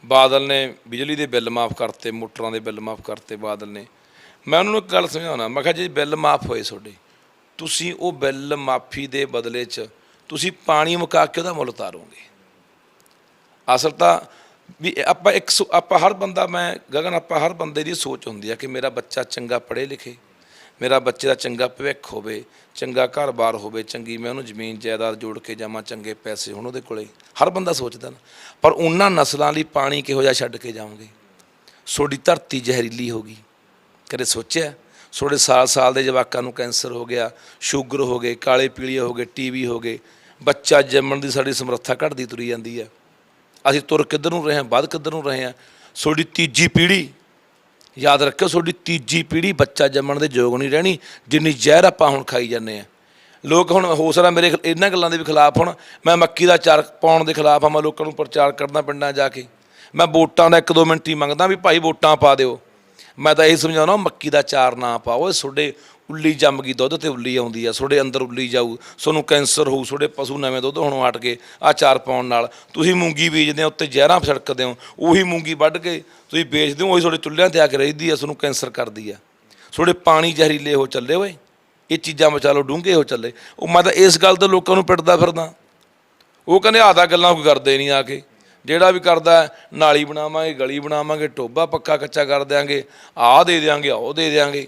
ਬਾਦਲ ਨੇ ਬਿਜਲੀ ਦੇ ਬਿੱਲ ਮਾਫ ਕਰਤੇ, ਮੋਟਰਾਂ ਦੇ ਬਿੱਲ ਮਾਫ ਕਰਤੇ ਬਾਦਲ ਨੇ। ਮੈਂ ਉਹਨਾਂ ਨੂੰ ਇੱਕ ਗੱਲ ਸਮਝਾਉਣਾ। ਮੈਂ ਕਿਹਾ, ਜੇ ਬਿੱਲ ਮਾਫ ਹੋਏ ਤੁਹਾਡੇ, ਤੁਸੀਂ ਉਹ ਬਿੱਲ ਮਾਫੀ ਦੇ ਬਦਲੇ 'ਚ ਤੁਸੀਂ ਪਾਣੀ ਮੁਕਾ ਕੇ ਉਹਦਾ ਮੁੱਲ ਉਤਾਰੋਗੇ। ਅਸਲ ਤਾਂ ਵੀ ਆਪਾਂ ਇੱਕ ਸੋ- ਆਪਾਂ ਹਰ ਬੰਦਾ ਮੈਂ ਗਗਨ, ਆਪਾਂ ਹਰ ਬੰਦੇ ਦੀ ਸੋਚ ਹੁੰਦੀ ਆ ਕਿ ਮੇਰਾ ਬੱਚਾ ਚੰਗਾ ਪੜ੍ਹੇ ਲਿਖੇ, ਮੇਰਾ ਬੱਚੇ ਦਾ ਚੰਗਾ ਭਵਿੱਖ ਹੋਵੇ, ਚੰਗਾ ਘਰ-ਬਾਰ ਹੋਵੇ, ਚੰਗੀ ਮੈਂ ਉਹਨੂੰ ਜ਼ਮੀਨ ਜਾਇਦਾਦ ਜੋੜ ਕੇ ਜਾਵਾਂ, ਚੰਗੇ ਪੈਸੇ ਹੋਣ ਉਹਦੇ ਕੋਲੇ, ਹਰ ਬੰਦਾ ਸੋਚਦਾ ਨਾ। ਪਰ ਉਹਨਾਂ ਨਸਲਾਂ ਲਈ ਪਾਣੀ ਕਿਹੋ ਜਿਹਾ ਛੱਡ ਕੇ ਜਾਵਾਂਗੇ? ਤੁਹਾਡੀ ਧਰਤੀ ਜ਼ਹਿਰੀਲੀ ਹੋ ਗਈ। ਕਦੇ ਸੋਚਿਆ? ਤੁਹਾਡੇ ਸਾਲ-ਸਾਲ ਦੇ ਜਵਾਕਾਂ ਨੂੰ ਕੈਂਸਰ ਹੋ ਗਿਆ, ਸ਼ੂਗਰ ਹੋ ਗਏ, ਕਾਲੇ ਪੀਲੀਏ ਹੋ ਗਏ, ਟੀਵੀ ਹੋ ਗਏ, ਬੱਚਾ ਜੰਮਣ ਦੀ ਸਾਡੀ ਸਮਰੱਥਾ ਘਟਦੀ ਤੁਰੀ ਜਾਂਦੀ ਹੈ ਅਸੀਂ ਤੁਰ ਕਿੱਧਰ ਨੂੰ ਰਹੇ ਹਾਂ, ਵੱਧ ਕਿੱਧਰ ਨੂੰ ਰਹੇ ਹਾਂ? ਤੁਹਾਡੀ ਤੀਜੀ ਪੀੜ੍ਹੀ, ਯਾਦ ਰੱਖਿਓ ਤੁਹਾਡੀ ਤੀਜੀ ਪੀੜ੍ਹੀ ਬੱਚਾ ਜੰਮਣ ਦੇ ਯੋਗ ਨਹੀਂ ਰਹਿਣੀ, ਜਿੰਨੀ ਜ਼ਹਿਰ ਆਪਾਂ ਹੁਣ ਖਾਈ ਜਾਂਦੇ ਆ ਲੋਕ ਹੁਣ ਹੋ ਸਕਦਾ ਮੇਰੇ ਇਹਨਾਂ ਗੱਲਾਂ ਦੇ ਵੀ ਖਿਲਾਫ ਹੁਣ ਮੈਂ ਮੱਕੀ ਦਾ ਚਾਰ ਪਾਉਣ ਦੇ ਖਿਲਾਫ ਆ ਮੈਂ ਲੋਕਾਂ ਨੂੰ ਪ੍ਰਚਾਰ ਕਰਦਾ ਪਿੰਡਾਂ ਜਾ ਕੇ। ਮੈਂ ਵੋਟਾਂ ਦਾ ਇੱਕ ਦੋ ਮਿੰਟ ਹੀ ਮੰਗਦਾ ਵੀ ਭਾਈ ਵੋਟਾਂ ਪਾ ਦਿਓ। ਮੈਂ ਤਾਂ ਇਹ ਸਮਝਾਉਣਾ ਮੱਕੀ ਦਾ ਚਾਰ ਨਾ ਪਾਓ ਇਹ ਤੁਹਾਡੇ ਉੱਲੀ ਜੰਮ ਗਈ ਦੁੱਧ ਤੇ ਉੱਲੀ ਆਉਂਦੀ ਆ, ਤੁਹਾਡੇ ਅੰਦਰ ਉੱਲੀ ਜਾਊ, ਤੁਹਾਨੂੰ ਕੈਂਸਰ ਹੋਊ, ਤੁਹਾਡੇ ਪਸ਼ੂ ਨਵੇਂ ਦੁੱਧ ਹੁਣ ਹਟ ਕੇ ਆ ਚਾਰ ਪਾਉਣ ਨਾਲ। ਤੁਸੀਂ ਮੂੰਗੀ ਬੀਜਦੇ ਹੋ, ਉੱਤੇ ਜ਼ਹਿਰਾਂ ਛਿੜਕਦੇ ਹੋ, ਉਹੀ ਮੂੰਗੀ ਵੱਢ ਕੇ ਤੁਸੀਂ ਵੇਚਦੇ ਹੋ, ਉਹੀ ਤੁਹਾਡੇ ਚੁੱਲ੍ਹਿਆਂ ਤੇ ਆ ਕੇ ਰਹਿੰਦੀ ਆ, ਤੁਹਾਨੂੰ ਕੈਂਸਰ ਕਰਦੀ ਆ। ਤੁਹਾਡੇ ਪਾਣੀ ਜ਼ਹਿਰੀਲੇ ਹੋ ਚੱਲੇ ਓਏ, ਇਹ ਚੀਜ਼ਾਂ ਬਚਾ ਲਓ, ਡੂੰਘੇ ਹੋ ਚੱਲੇ। ਉਹ ਮੈਂ ਤਾਂ ਇਸ ਗੱਲ ਤੋਂ ਲੋਕਾਂ ਨੂੰ ਪਿੱਟਦਾ ਫਿਰਦਾ। ਉਹ ਕਹਿੰਦੇ ਆਦਾ ਗੱਲਾਂ ਕੋਈ ਕਰਦੇ ਨਹੀਂ ਆ ਕੇ। ਜਿਹੜਾ ਵੀ ਕਰਦਾ, ਨਾਲੀ ਬਣਾਵਾਂਗੇ, ਗਲੀ ਬਣਾਵਾਂਗੇ ਟੋਬਾ ਪੱਕਾ ਕੱਚਾ ਕਰ ਦਿਆਂਗੇ, ਆਹ ਦੇ ਦਿਆਂਗੇ, ਉਹ ਦੇ ਦਿਆਂਗੇ।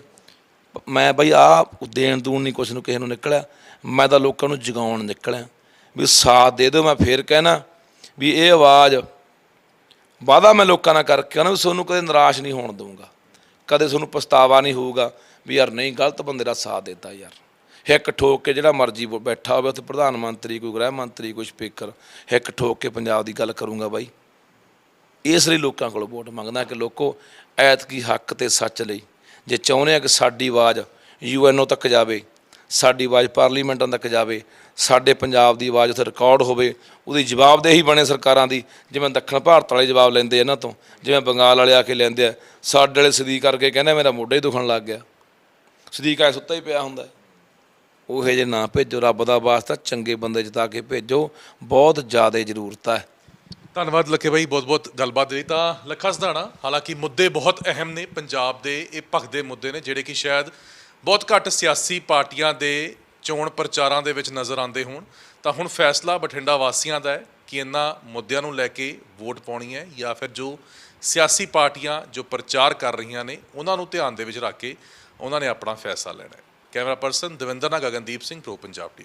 ਮੈਂ ਬਈ ਆ ਦੇਣ ਦੂਣ ਨਹੀਂ ਕੁਛ ਨੂੰ ਕਿਸੇ ਨੂੰ ਨਿਕਲਿਆ। ਮੈਂ ਤਾਂ ਲੋਕਾਂ ਨੂੰ ਜਗਾਉਣ ਨਿਕਲਿਆ। ਵੀ ਸਾਥ ਦੇ ਦਿਓ, ਮੈਂ ਫੇਰ ਕਹਿਣਾ ਵੀ ਇਹ ਆਵਾਜ਼ ਵਾਦਾ ਮੈਂ ਲੋਕਾਂ ਨਾਲ ਕਰਕੇ ਨਾ ਵੀ ਤੁਹਾਨੂੰ ਕਦੇ ਨਿਰਾਸ਼ ਨਹੀਂ ਹੋਣ ਦਊਂਗਾ। ਕਦੇ ਤੁਹਾਨੂੰ ਪਛਤਾਵਾ ਨਹੀਂ ਹੋਊਗਾ ਵੀ ਯਾਰ ਨਹੀਂ, ਗਲਤ ਬੰਦੇ ਦਾ ਸਾਥ ਦਿੱਤਾ ਯਾਰ। ਹਿੱਕ ਠੋਕ ਕੇ ਜਿਹੜਾ ਮਰਜ਼ੀ ਬੈਠਾ ਹੋਵੇ, ਉੱਥੇ ਪ੍ਰਧਾਨ ਮੰਤਰੀ, ਕੋਈ ਗ੍ਰਹਿ ਮੰਤਰੀ, ਕੋਈ ਸਪੀਕਰ ਹਿੱਕ ਠੋਕ ਕੇ ਪੰਜਾਬ ਦੀ ਗੱਲ ਕਰੂੰਗਾ ਬਾਈ। ਇਸ ਲਈ ਲੋਕਾਂ ਕੋਲੋਂ ਵੋਟ ਮੰਗਦਾ ਕਿ ਲੋਕੋ ਐਤਕੀ ਹੱਕ ਤੇ ਸੱਚ ਲਈ। ਜੇ ਚਾਹੁੰਦੇ ਆ ਕਿ ਸਾਡੀ ਆਵਾਜ਼ ਯੂਐਨਓ ਤੱਕ ਜਾਵੇ, ਸਾਡੀ ਆਵਾਜ਼ ਪਾਰਲੀਮੈਂਟਾਂ ਤੱਕ ਜਾਵੇ, ਸਾਡੇ ਪੰਜਾਬ ਦੀ ਆਵਾਜ਼ ਉੱਥੇ ਰਿਕਾਰਡ ਹੋਵੇ, ਉਹਦੀ ਜਵਾਬਦੇਹੀ ਬਣੇ ਸਰਕਾਰਾਂ ਦੀ, ਜਿਵੇਂ ਦੱਖਣ ਭਾਰਤ ਵਾਲੇ ਜਵਾਬ ਲੈਂਦੇ ਆ ਇਹਨਾਂ ਤੋਂ, ਜਿਵੇਂ ਬੰਗਾਲ ਵਾਲੇ ਆ ਕੇ ਲੈਂਦੇ ਆ, ਸਾਡੇ ਵਾਲੇ ਸਦੀਕ ਕਰਕੇ ਕਹਿੰਦੇ ਮੇਰਾ ਮੋਢਾ ਹੀ ਦੁਖਣ ਲੱਗ ਗਿਆ। ਸਦੀਕ ਐ ਸੁੱਤਾ ਹੀ ਪਿਆ ਹੁੰਦਾ ਉਹ ਉਹੇ ਜੇ ਨਾ ਭੇਜੋ, ਰੱਬ ਦਾ ਵਾਸਤਾ ਚੰਗੇ ਬੰਦੇ ਜਿਤਾ ਕੇ ਭੇਜੋ, ਬਹੁਤ ਜ਼ਿਆਦਾ ਜ਼ਰੂਰਤ ਹੈ। ਧੰਨਵਾਦ ਲੱਖੇ ਬਾਈ ਬਹੁਤ ਬਹੁਤ ਗੱਲਬਾਤ ਲਈ ਤਾਂ ਲੱਖਾ ਸਧਾਣਾ। ਹਾਲਾਂਕਿ ਮੁੱਦੇ ਬਹੁਤ ਅਹਿਮ ਨੇ ਪੰਜਾਬ ਦੇ, ਇਹ ਭਖਦੇ ਮੁੱਦੇ ਨੇ, ਜਿਹੜੇ ਕਿ ਸ਼ਾਇਦ ਬਹੁਤ ਘੱਟ ਸਿਆਸੀ ਪਾਰਟੀਆਂ ਦੇ ਚੋਣ ਪ੍ਰਚਾਰਾਂ ਦੇ ਵਿੱਚ ਨਜ਼ਰ ਆਉਂਦੇ ਹੋਣ। ਤਾਂ ਹੁਣ ਫੈਸਲਾ ਬਠਿੰਡਾ ਵਾਸੀਆਂ ਦਾ ਹੈ ਕਿ ਇਹਨਾਂ ਮੁੱਦਿਆਂ ਨੂੰ ਲੈ ਕੇ ਵੋਟ ਪਾਉਣੀ ਹੈ ਜਾਂ ਫਿਰ ਜੋ ਸਿਆਸੀ ਪਾਰਟੀਆਂ ਜੋ ਪ੍ਰਚਾਰ ਕਰ ਰਹੀਆਂ ਨੇ, ਉਹਨਾਂ ਨੂੰ ਧਿਆਨ ਦੇ ਵਿੱਚ ਰੱਖ ਕੇ ਉਹਨਾਂ ਨੇ ਆਪਣਾ ਫੈਸਲਾ ਲੈਣਾ ਹੈ। ਕੈਮਰਾ ਪਰਸਨ ਦਵਿੰਦਰ ਨਾ ਗਗਨਦੀਪ ਸਿੰਘ, ਪ੍ਰੋ ਪੰਜਾਬ ਟੀਵੀ।